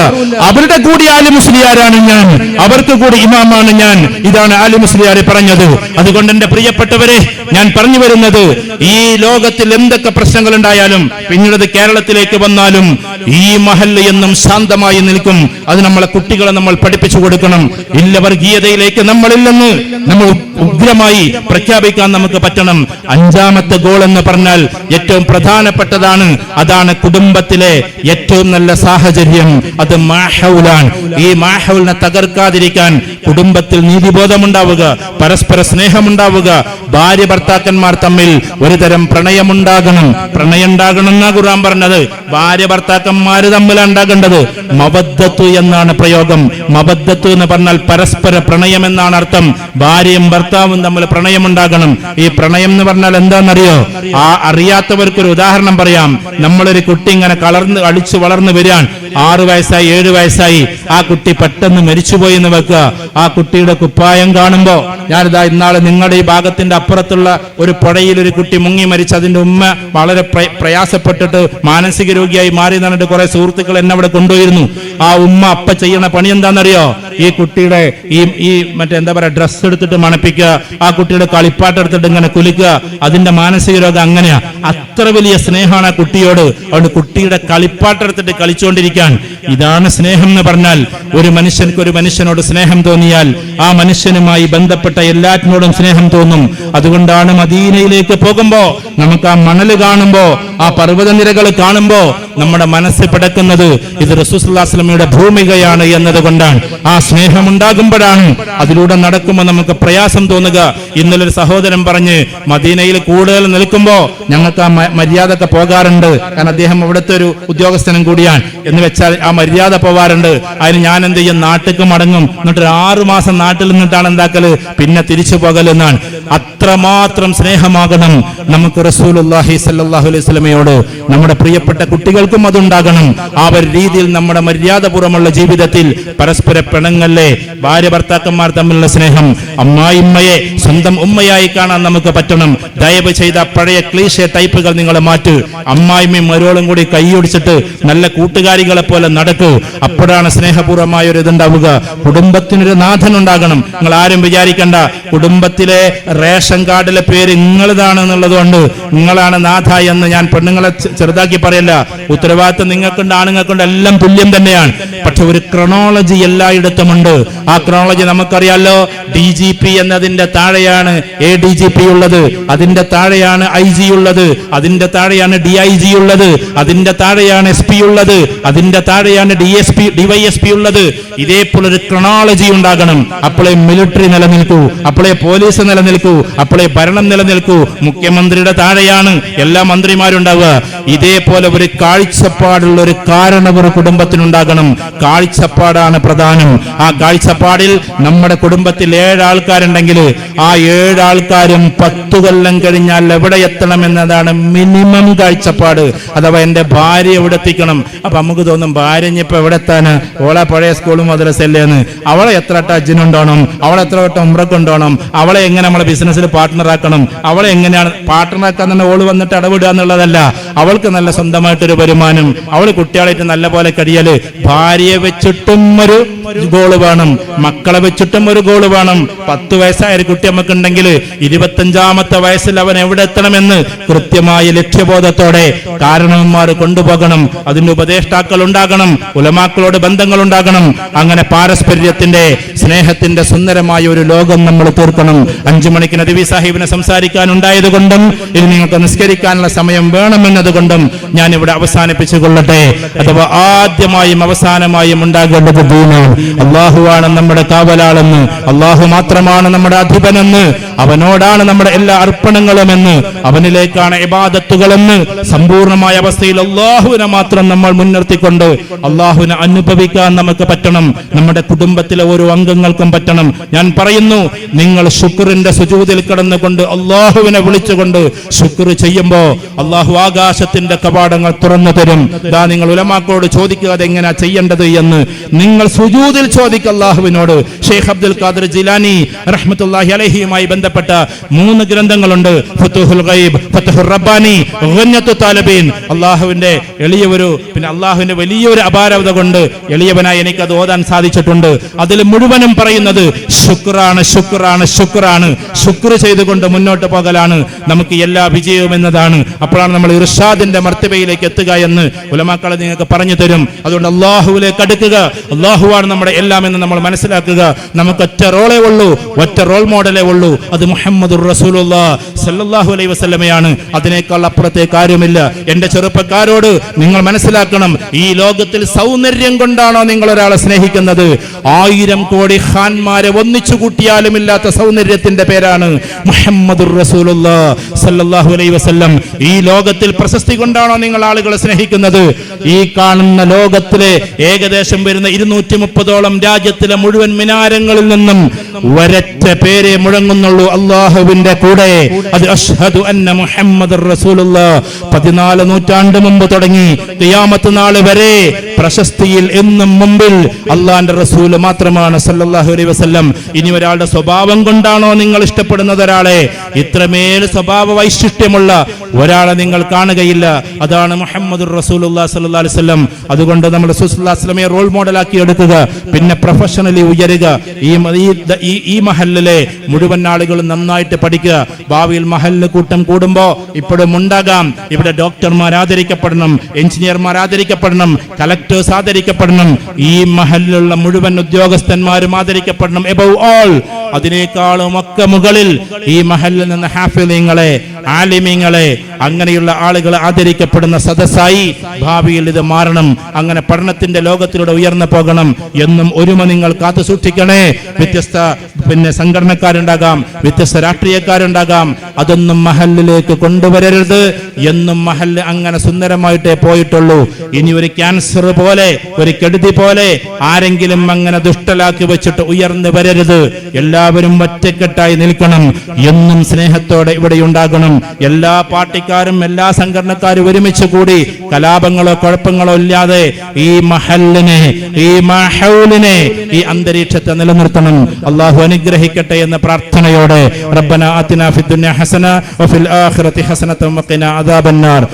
അവരുടെ കൂടി ആലിമുസ്ലിയാരാണ് ഞാൻ. അവർക്ക് കൂടി ഇമാമാണ് ഞാൻ. ഇതാണ് ആലി മുസ്ലിയാരെ പറഞ്ഞത്. അതുകൊണ്ട് എന്റെ പ്രിയപ്പെട്ടവരെ ഞാൻ പറഞ്ഞു വരുന്നത് ഈ ലോകത്തിൽ എന്തൊക്കെ പ്രശ്നങ്ങൾ ഉണ്ടായാലും പിന്നീട് കേരളത്തിലേക്ക് വന്നാലും ഈ മഹല്ല് എന്നും ശാന്തമായി നിൽക്കും. അത് നമ്മളെ കുട്ടികളെ നമ്മൾ പഠിപ്പിച്ചു കൊടുക്കണം. ഇല്ല വർഗീയതയിലേക്ക് നമ്മളില്ലെന്ന് നമ്മൾ ഉഗ്രമായി പ്രഖ്യാപിക്കാൻ നമുക്ക് പറ്റണം. അഞ്ചാമത്തെ ഗോൾ എന്ന് പറഞ്ഞാൽ ഏറ്റവും പ്രധാനപ്പെട്ടതാണ്. അതാണ് കുടുംബത്തിലെ ഏറ്റവും നല്ല സാഹചര്യം. അത് മാഹൗലാണ്. ഈ മാഹൗലിനെ തകർക്കാതിരിക്കാൻ കുടുംബത്തിൽ നീതിബോധമുണ്ടാവുക പരസ്പര സ്നേഹമുണ്ടാവുക ഭാര്യ ഭർത്താക്കന്മാർ തമ്മിൽ ഒരുതരം പ്രണയമുണ്ടാകണം. പ്രണയം ഉണ്ടാകണം എന്നാ ഖുർആൻ പറഞ്ഞത്? ഭാര്യ ഭർത്താക്കന്മാര് തമ്മിലാണ് ഉണ്ടാകേണ്ടത്. മബദ്ധത്തു എന്നാണ് പ്രയോഗം. മബദ്ധത്തു എന്ന് പറഞ്ഞാൽ പരസ്പര പ്രണയം എന്നാണ് അർത്ഥം. ഭാര്യയും ഭർത്താവും തമ്മിൽ പ്രണയം ഉണ്ടാകണം ഈ പ്രണയം എന്ന് പറഞ്ഞാൽ എന്താണെന്നറിയോ? ആ അറിയാത്തവർക്കൊരു ഉദാഹരണം പറയാം. നമ്മളൊരു കുട്ടി ഇങ്ങനെ കളർന്ന് അടിച്ചു വളർന്നു വരികയാണ്. ആറു വയസ്സായി ഏഴു വയസ്സായി. ആ കുട്ടി പെട്ടെന്ന് മരിച്ചുപോയി എന്ന് വെക്കുക. ആ കുട്ടിയുടെ കുപ്പായം കാണുമ്പോ ഞാനിതാ ഇന്നാളെ നിങ്ങളുടെ ഈ ഭാഗത്തിന്റെ അപ്പുറത്തുള്ള ഒരു പുഴയിൽ ഒരു കുട്ടി മുങ്ങി മരിച്ച അതിന്റെ ഉമ്മ വളരെ പ്ര- പ്രയാസപ്പെട്ടിട്ട് മാനസിക രോഗിയായി മാറി എന്നിട്ട് കുറെ സുഹൃത്തുക്കൾ എന്നെ അവിടെ കൊണ്ടുപോയിരുന്നു. ആ ഉമ്മ അപ്പ ചെയ്യണ പണി എന്താണെന്നറിയോ? ഈ കുട്ടിയുടെ ഈ ഈ മറ്റേ എന്താ പറയാ ഡ്രസ്സ് എടുത്തിട്ട് മണപ്പിക്കുക. ആ കുട്ടിയുടെ കളിപ്പാട്ട് എടുത്തിട്ട് ഇങ്ങനെ കുലിക്കുക. അതിന്റെ മാനസിക രോഗം അങ്ങനെയാ. അത്ര വലിയ സ്നേഹമാണ് ആ കുട്ടിയോട്. അതുകൊണ്ട് കുട്ടിയുടെ കളിപ്പാട്ട് എടുത്തിട്ട് കളിച്ചുകൊണ്ടിരിക്കാൻ ഇതാണ് സ്നേഹം എന്ന് പറഞ്ഞാൽ ഒരു മനുഷ്യനക്ക് ഒരു മനുഷ്യനോട് സ്നേഹം തോന്നിയാൽ ആ മനുഷ്യനുമായി ബന്ധപ്പെട്ട എല്ലാറ്റിനോടും സ്നേഹം തോന്നും. അതുകൊണ്ടാണ് മദീനയിലേക്ക് പോകുമ്പോ നമുക്ക് ആ മണൽ കാണുമ്പോ ആ പർവതനിരകൾ കാണുമ്പോ നമ്മുടെ മനസ്സ് പിടക്കുന്നത് ഇത് റസൂസ്ലാസ്ലമിയുടെ ഭൂമികയാണ് എന്നതുകൊണ്ടാണ്. ആ സ്നേഹം ഉണ്ടാകുമ്പോഴാണ് അതിലൂടെ നടക്കുമ്പോൾ നമുക്ക് പ്രയാസം തോന്നുക. ഇന്നലെ ഒരു സഹോദരൻ പറഞ്ഞ് മദീനയിൽ കൂടുതൽ നിൽക്കുമ്പോ ഞങ്ങൾക്ക് ആ മര്യാദ പോകാറുണ്ട്. കാരണം അദ്ദേഹം അവിടുത്തെ ഒരു ഉദ്യോഗസ്ഥനും കൂടിയാണ്. എന്ന് വെച്ചാൽ കഴിച്ചാൽ ആ മര്യാദ പോവാറുണ്ട്. അതിന് ഞാൻ എന്ത് ചെയ്യും? നാട്ടിക്ക് മടങ്ങും. എന്നിട്ട് ഒരു ആറു മാസം നാട്ടിൽ നിന്നിട്ടാണ് എന്താക്കൽ? പിന്നെ തിരിച്ചു പോകലെന്നാണ് അത്രമാത്രം സ്നേഹമാകണം നമുക്ക് റസൂലുള്ളാഹി സല്ലല്ലാഹു അലൈഹി വസല്ലമയോട്. നമ്മുടെ പ്രിയപ്പെട്ട കുട്ടികൾക്കും അതുണ്ടാകണം. ആ ഒരു രീതിയിൽ നമ്മുടെ മര്യാദപൂർവമുള്ള ജീവിതത്തിൽ പരസ്പര പിണങ്ങല്ലേ? ഭാര്യ ഭർത്താക്കന്മാർ തമ്മിലുള്ള സ്നേഹം. അമ്മായിമ്മയെ സ്വന്തം ഉമ്മയായി കാണാൻ നമുക്ക് പറ്റണം. ദയവ് ചെയ്ത പഴയ ക്ലീശ ടൈപ്പുകൾ നിങ്ങൾ മാറ്റ്. അമ്മായിമ്മയും മരോളും കൂടി കൈയൊടിച്ചിട്ട് നല്ല കൂട്ടുകാരികളെ പോലെ നടക്കൂ. അപ്പോഴാണ് സ്നേഹപൂർവമായ ഒരു ഇതുണ്ടാവുക. കുടുംബത്തിനൊരു നാഥൻ ഉണ്ടാകണം നിങ്ങൾ ആരും വിചാരിക്കണ്ട. കുടുംബത്തിലെ റേഷൻ കാർഡിലെ പേര് നിങ്ങളതാണ് എന്നുള്ളത് കൊണ്ട്. നിങ്ങളാണ് നാഥ എന്ന് ഞാൻ പെണ്ണുങ്ങളെ ചെറുതാക്കി പറയല്ല. ഉത്തരവാദിത്തം നിങ്ങൾക്കുണ്ട് ആണുങ്ങൾക്കുണ്ട് എല്ലാം തുല്യം തന്നെയാണ്. പക്ഷെ ഒരു ക്രൊണോളജി എല്ലായിടത്തുമുണ്ട് ആ ക്രണോളജി നമുക്കറിയാലോ. ഡി ജി പി എന്നതിന്റെ താഴെയാണ് എ ഡി ജി പി ഉള്ളത്. അതിന്റെ താഴെയാണ് ഐ ജി ഉള്ളത്. അതിന്റെ താഴെയാണ് ഡി ഐ ജി ഉള്ളത്. അതിന്റെ താഴെയാണ് എസ് പി ഉള്ളത്. അതിന്റെ താഴെയാണ് D S P DYS P ഉള്ളത്. ഇതേപോലെ ഒരു ക്രണോളജി ഉണ്ടാകണം. അപ്പോഴേ മിലിറ്ററി നിലനിൽക്കൂ. അപ്പോഴേ പോലീസ് നിലനിൽക്കൂ. അപ്പോഴേ ഭരണം നിലനിൽക്കൂ. മുഖ്യമന്ത്രിയുടെ താഴെയാണ് എല്ലാ മന്ത്രിമാരുണ്ടാവുക. ഇതേപോലെ ഒരു കാഴ്ചപ്പാടുള്ള ഒരു കാരണവർ കുടുംബത്തിനുണ്ടാകണം. കാഴ്ചപ്പാടാണ് പ്രധാനം. ആ കാഴ്ചപ്പാടിൽ നമ്മുടെ കുടുംബത്തിൽ ഏഴാൾക്കാരുണ്ടെങ്കിൽ ആ ഏഴാൾക്കാരും പത്തു കൊല്ലം കഴിഞ്ഞാൽ എവിടെ എത്തണം എന്നതാണ് മിനിമം കാഴ്ചപ്പാട്. അഥവാ എന്റെ ഭാര്യ എവിടെ എത്തിക്കണം? അപ്പൊ നമുക്ക് തോന്നും ഭാര്യ ഇനിയിപ്പോ എവിടെ എത്താന്? ഓളെ പഴയ സ്കൂളും മദ്രസല്ലേന്ന് അവളെ എത്ര വട്ടം അജിനുണ്ടോണം അവളെ എത്ര വട്ടം ഉമ്രക്കുണ്ടോണം അവളെ എങ്ങനെ നമ്മളെ ബിസിനസ്സിൽ പാർട്ട്ണർ ആക്കണം? അവളെ എങ്ങനെയാണ്? പാർട്ട്ണർ ആക്കാൻ തന്നെ ഓൾ വന്നിട്ട് ഇടപെടുക എന്നുള്ളതല്ല. അവൾക്ക് നല്ല സ്വന്തമായിട്ടൊരു വരുമാനം. അവൾ കുട്ടികളായിട്ട് നല്ല പോലെ കഴിയൽ ഭാര്യയെ വെച്ചിട്ടും ഒരു ഗോൾ വേണം. മക്കളെ വെച്ചിട്ടും ഒരു ഗോൾ വേണം. പത്ത് വയസ്സായ ഒരു കുട്ടി നമുക്കുണ്ടെങ്കിൽ ഇരുപത്തഞ്ചാമത്തെ വയസ്സിൽ അവൻ എവിടെ എത്തണമെന്ന് കൃത്യമായ ലക്ഷ്യബോധത്തോടെ കാരണവന്മാർ കൊണ്ടുപോകണം. അതിന്റെ ഉപദേഷ്ടാക്കൾ ഉണ്ടാകണം. ഉലമാക്കളോട് ബന്ധങ്ങൾ ഉണ്ടാകണം. അങ്ങനെ പാരസ്പര്യത്തിന്റെ സ്നേഹത്തിന്റെ സുന്ദരമായ ഒരു ലോകം നമ്മൾ തീർക്കണം. അഞ്ചു മണിക്ക് നദവി സാഹിബിനെ സംസാരിക്കാൻ ഉണ്ടായത് കൊണ്ടും ഇനി നിങ്ങൾക്ക് നിസ്കരിക്കാനുള്ള സമയം വേണമെന്നതുകൊണ്ടും ഞാൻ ഇവിടെ അവസാനിപ്പിച്ചു കൊള്ളട്ടെ. അഥവാ ആദ്യമായും അവസാനമായും ഉണ്ടാകേണ്ടത് ദീനാണ്. അള്ളാഹുവാണ് നമ്മുടെ കാവലാളെന്ന് അള്ളാഹു മാത്രമാണ് നമ്മുടെ അധിപനെന്ന് അവനോടാണ് നമ്മുടെ എല്ലാ അർപ്പണങ്ങളുമെന്ന് അവനിലേക്കാണ് ഇബാദത്തുകളെന്ന് സമ്പൂർണമായ അവസ്ഥയിൽ അള്ളാഹുവിനെ മാത്രം നമ്മൾ മുൻനിർത്തിക്കൊണ്ട് അള്ളാഹുവിനെ അനുഭവിക്കാൻ നമുക്ക് പറ്റണം. നമ്മുടെ കുടുംബത്തിലെ ഓരോ അംഗങ്ങൾക്കും പറ്റണം. ഞാൻ പറയുന്നു നിങ്ങൾ ശുക്രിന്റെ സുജൂതിൽ കിടന്നുകൊണ്ട് അള്ളാഹുവിനെ വിളിച്ചുകൊണ്ട് ശുക്ർ ചെയ്യുമ്പോ അള്ളാഹു ആകാശത്തിന്റെ കവാടങ്ങൾ തുറന്നു തരും. ഇതാ നിങ്ങൾ ഉലമാക്കോട് ചോദിക്കുക അതെങ്ങനെയാ ചെയ്യേണ്ടത്? എന്ന് നിങ്ങൾ സുജൂതിൽ ചോദിക്ക. അള്ളാഹുവിനോട് ഷെയ്ഖ് അബ്ദുൽ ഖാദർ ജിലാനി റഹ്മത്തുല്ലാഹി അലഹിയുമായി ബന്ധപ്പെട്ട മൂന്ന് ഗ്രന്ഥങ്ങളുണ്ട്. ഫുത്തുഹുൽ ഗൈബ് ഫത്തുഹുർ റബ്ബാനി താലിബീൻ. അള്ളാഹുവിന്റെ എളിയൊരു പിന്നെ അള്ളാഹുവിന്റെ വലിയൊരു അപാരവത കൊണ്ട് എളിയവനായി എനിക്ക് അത് ഓതാൻ സാധിച്ചിട്ടുണ്ട്. അതിൽ മുഴുവനും പറയുന്നത് ശുക്രാണ് ശുക്രാണ് ശുക്രാണ്. ശുക്ർ ചെയ്തുകൊണ്ട് മുന്നോട്ട് പോകലാണ്. നമുക്ക് എല്ലാ വിജയവും എന്നതാണ്. അപ്പോഴാണ് നമ്മൾ ഇർഷാദിന്റെ മർത്തബയിലേക്ക് എത്തുക എന്ന് ഉലമാക്കളെ നിങ്ങൾക്ക് പറഞ്ഞു തരും. അതുകൊണ്ട് അള്ളാഹുവിലേക്ക് അടുക്കുക. അള്ളാഹുവാണ് നമ്മുടെ എല്ലാം എന്ന് നമ്മൾ മനസ്സിലാക്കുക. നമുക്ക് ഒറ്റ റോളേ ഉള്ളൂ. ഒറ്റ റോൾ മോഡലേ ഉള്ളൂ. അത് മുഹമ്മദ് സല്ലല്ലാഹു അലൈഹി വസല്ലമയാണ്. അതിനേക്കാൾ അപ്പുറത്തെ കാര്യമില്ല എന്റെ ചെറുപ്പക്കാരോട് നിങ്ങൾ മനസ്സിലാക്കണം. ഈ ലോകത്തിൽ സൗന്ദര്യം കൊണ്ടാണോ നിങ്ങൾ ഒരാളെ സ്നേഹിക്കുന്നത്? ആയിരം കോടി ഖാൻമാരെ ഒന്നിച്ചു കൂട്ടിയാലും ഇല്ലാത്ത സൗന്ദര്യത്തിന്റെ പേരാണ് മുഹമ്മദ് സല്ലല്ലാഹു അലൈഹി വസല്ലം. ഈ ലോകത്തിൽ പ്രശസ്തി കൊണ്ടാണോ നിങ്ങൾ ആളുകളെ സ്നേഹിക്കുന്നത്? ഈ കാണുന്ന ലോകത്തിലെ ഏകദേശം വരുന്ന ഇരുന്നൂറ്റി മുപ്പതോളം രാജ്യത്തിലെ മുഴുവൻ മിനാരങ്ങളിൽ നിന്നും ഒരൊറ്റ പേരെ മുഴങ്ങുന്നുള്ളൂ അള്ളാഹുവിന്റെ കൂടെ. അത് അഷ്ഹദു അന്ന മുഹമ്മദ് റസൂലുള്ള. പതിനാല് നൂറ്റാണ്ട് മുമ്പ് തുടങ്ങി. ക്യാമത്ത് നാൾ വരെ പ്രശസ്തിയിൽ എന്നും മുമ്പിൽ അള്ളാന്റെ റസൂൽ മാത്രമാണ് സല്ലല്ലാഹു അലൈഹി വസല്ലം. ഇനി ഒരാളുടെ സ്വഭാവം കൊണ്ടാണോ നിങ്ങൾ ഇഷ്ടപ്പെടുന്നത് ഒരാളെ? ഇത്രമേൽ സ്വഭാവ വൈശിഷ്ട്യമുള്ള ഒരാളെ നിങ്ങൾ കാണുകയില്ല. അതാണ് മുഹമ്മദ് റസൂൽ സല്ലല്ലാഹു അലൈഹി വസല്ലം. അതുകൊണ്ട് നമ്മൾ റസൂലുള്ളാഹിയെ റോൾ മോഡലാക്കി എടുക്കുക. പിന്നെ പ്രൊഫഷണലി ഉയരുക. ഈ ഈ മഹല്ലിലെ മുഴുവൻ ആളുകളും നന്നായിട്ട് പഠിക്കുക. ഭാവിയിൽ മഹലിന് കൂട്ടം കൂടുമ്പോ ഇപ്പോഴും ഉണ്ടാകാം. ഇവിടെ ഡോക്ടർമാർ ആദരിക്കപ്പെടണം എഞ്ചിനീയർമാർ ആദരിക്കപ്പെടണം കലക്ടേഴ്സ് ആദരിക്കപ്പെടണം. ഈ മഹലിലുള്ള മുഴുവൻ ഉദ്യോഗസ്ഥന്മാരും ആദരിക്കപ്പെടണം. എബവ് ഓൾ അതിനേക്കാളും ഒക്കെ മുകളിൽ ഈ മഹലിൽ നിന്ന് ഹാഫിലിങ്ങളെ ആലിമീങ്ങളെ അങ്ങനെയുള്ള ആളുകൾ ആദരിക്കപ്പെടുന്ന സദസ്സായി ഭാവിയിൽ ഇത് മാറണം. അങ്ങനെ പഠനത്തിന്റെ ലോകത്തിലൂടെ ഉയർന്നു പോകണം എന്നും ഒരുമ നിങ്ങൾ കാത്തു സൂക്ഷിക്കണേ. വ്യത്യസ്ത പിന്നെ സംഘടനക്കാരുണ്ടാകാം വ്യത്യസ്ത രാഷ്ട്രീയക്കാരുണ്ടാകാം അതൊന്നും മഹലിലേക്ക് കൊണ്ടുവരരുത് എന്നും മഹൽ അങ്ങനെ സുന്ദരമായിട്ടേ പോയിട്ടുള്ളൂ. ഇനി ഒരു ക്യാൻസർ പോലെ ഒരു കെടുതി പോലെ ആരെങ്കിലും അങ്ങനെ ദുഷ്ടലാക്കി വെച്ചിട്ട് ഉയർന്നു വരരുത്. എല്ലാവരും ഒറ്റക്കെട്ടായി നിൽക്കണം. എന്നും സ്നേഹത്തോടെ ഇവിടെ ഉണ്ടാകണം. എല്ലാ പാർട്ടിക്കാരും എല്ലാ സംഘടനക്കാരും ഒരുമിച്ച് കൂടി കലാപങ്ങളോ കുഴപ്പങ്ങളോ ഇല്ലാതെ ഈ മഹലിനെ ഈ മഹൗലിനെ ഈ അന്തരീക്ഷത്തെ നിലനിർത്തണം. അള്ളാഹു അനുഗ്രഹിക്കട്ടെ എന്ന പ്രാർത്ഥനയോടെ റബ്ബന ആതിന ഫിദ്ദുനിയ حسنة وفي الآخرة حسنة وقنا عذاب النار.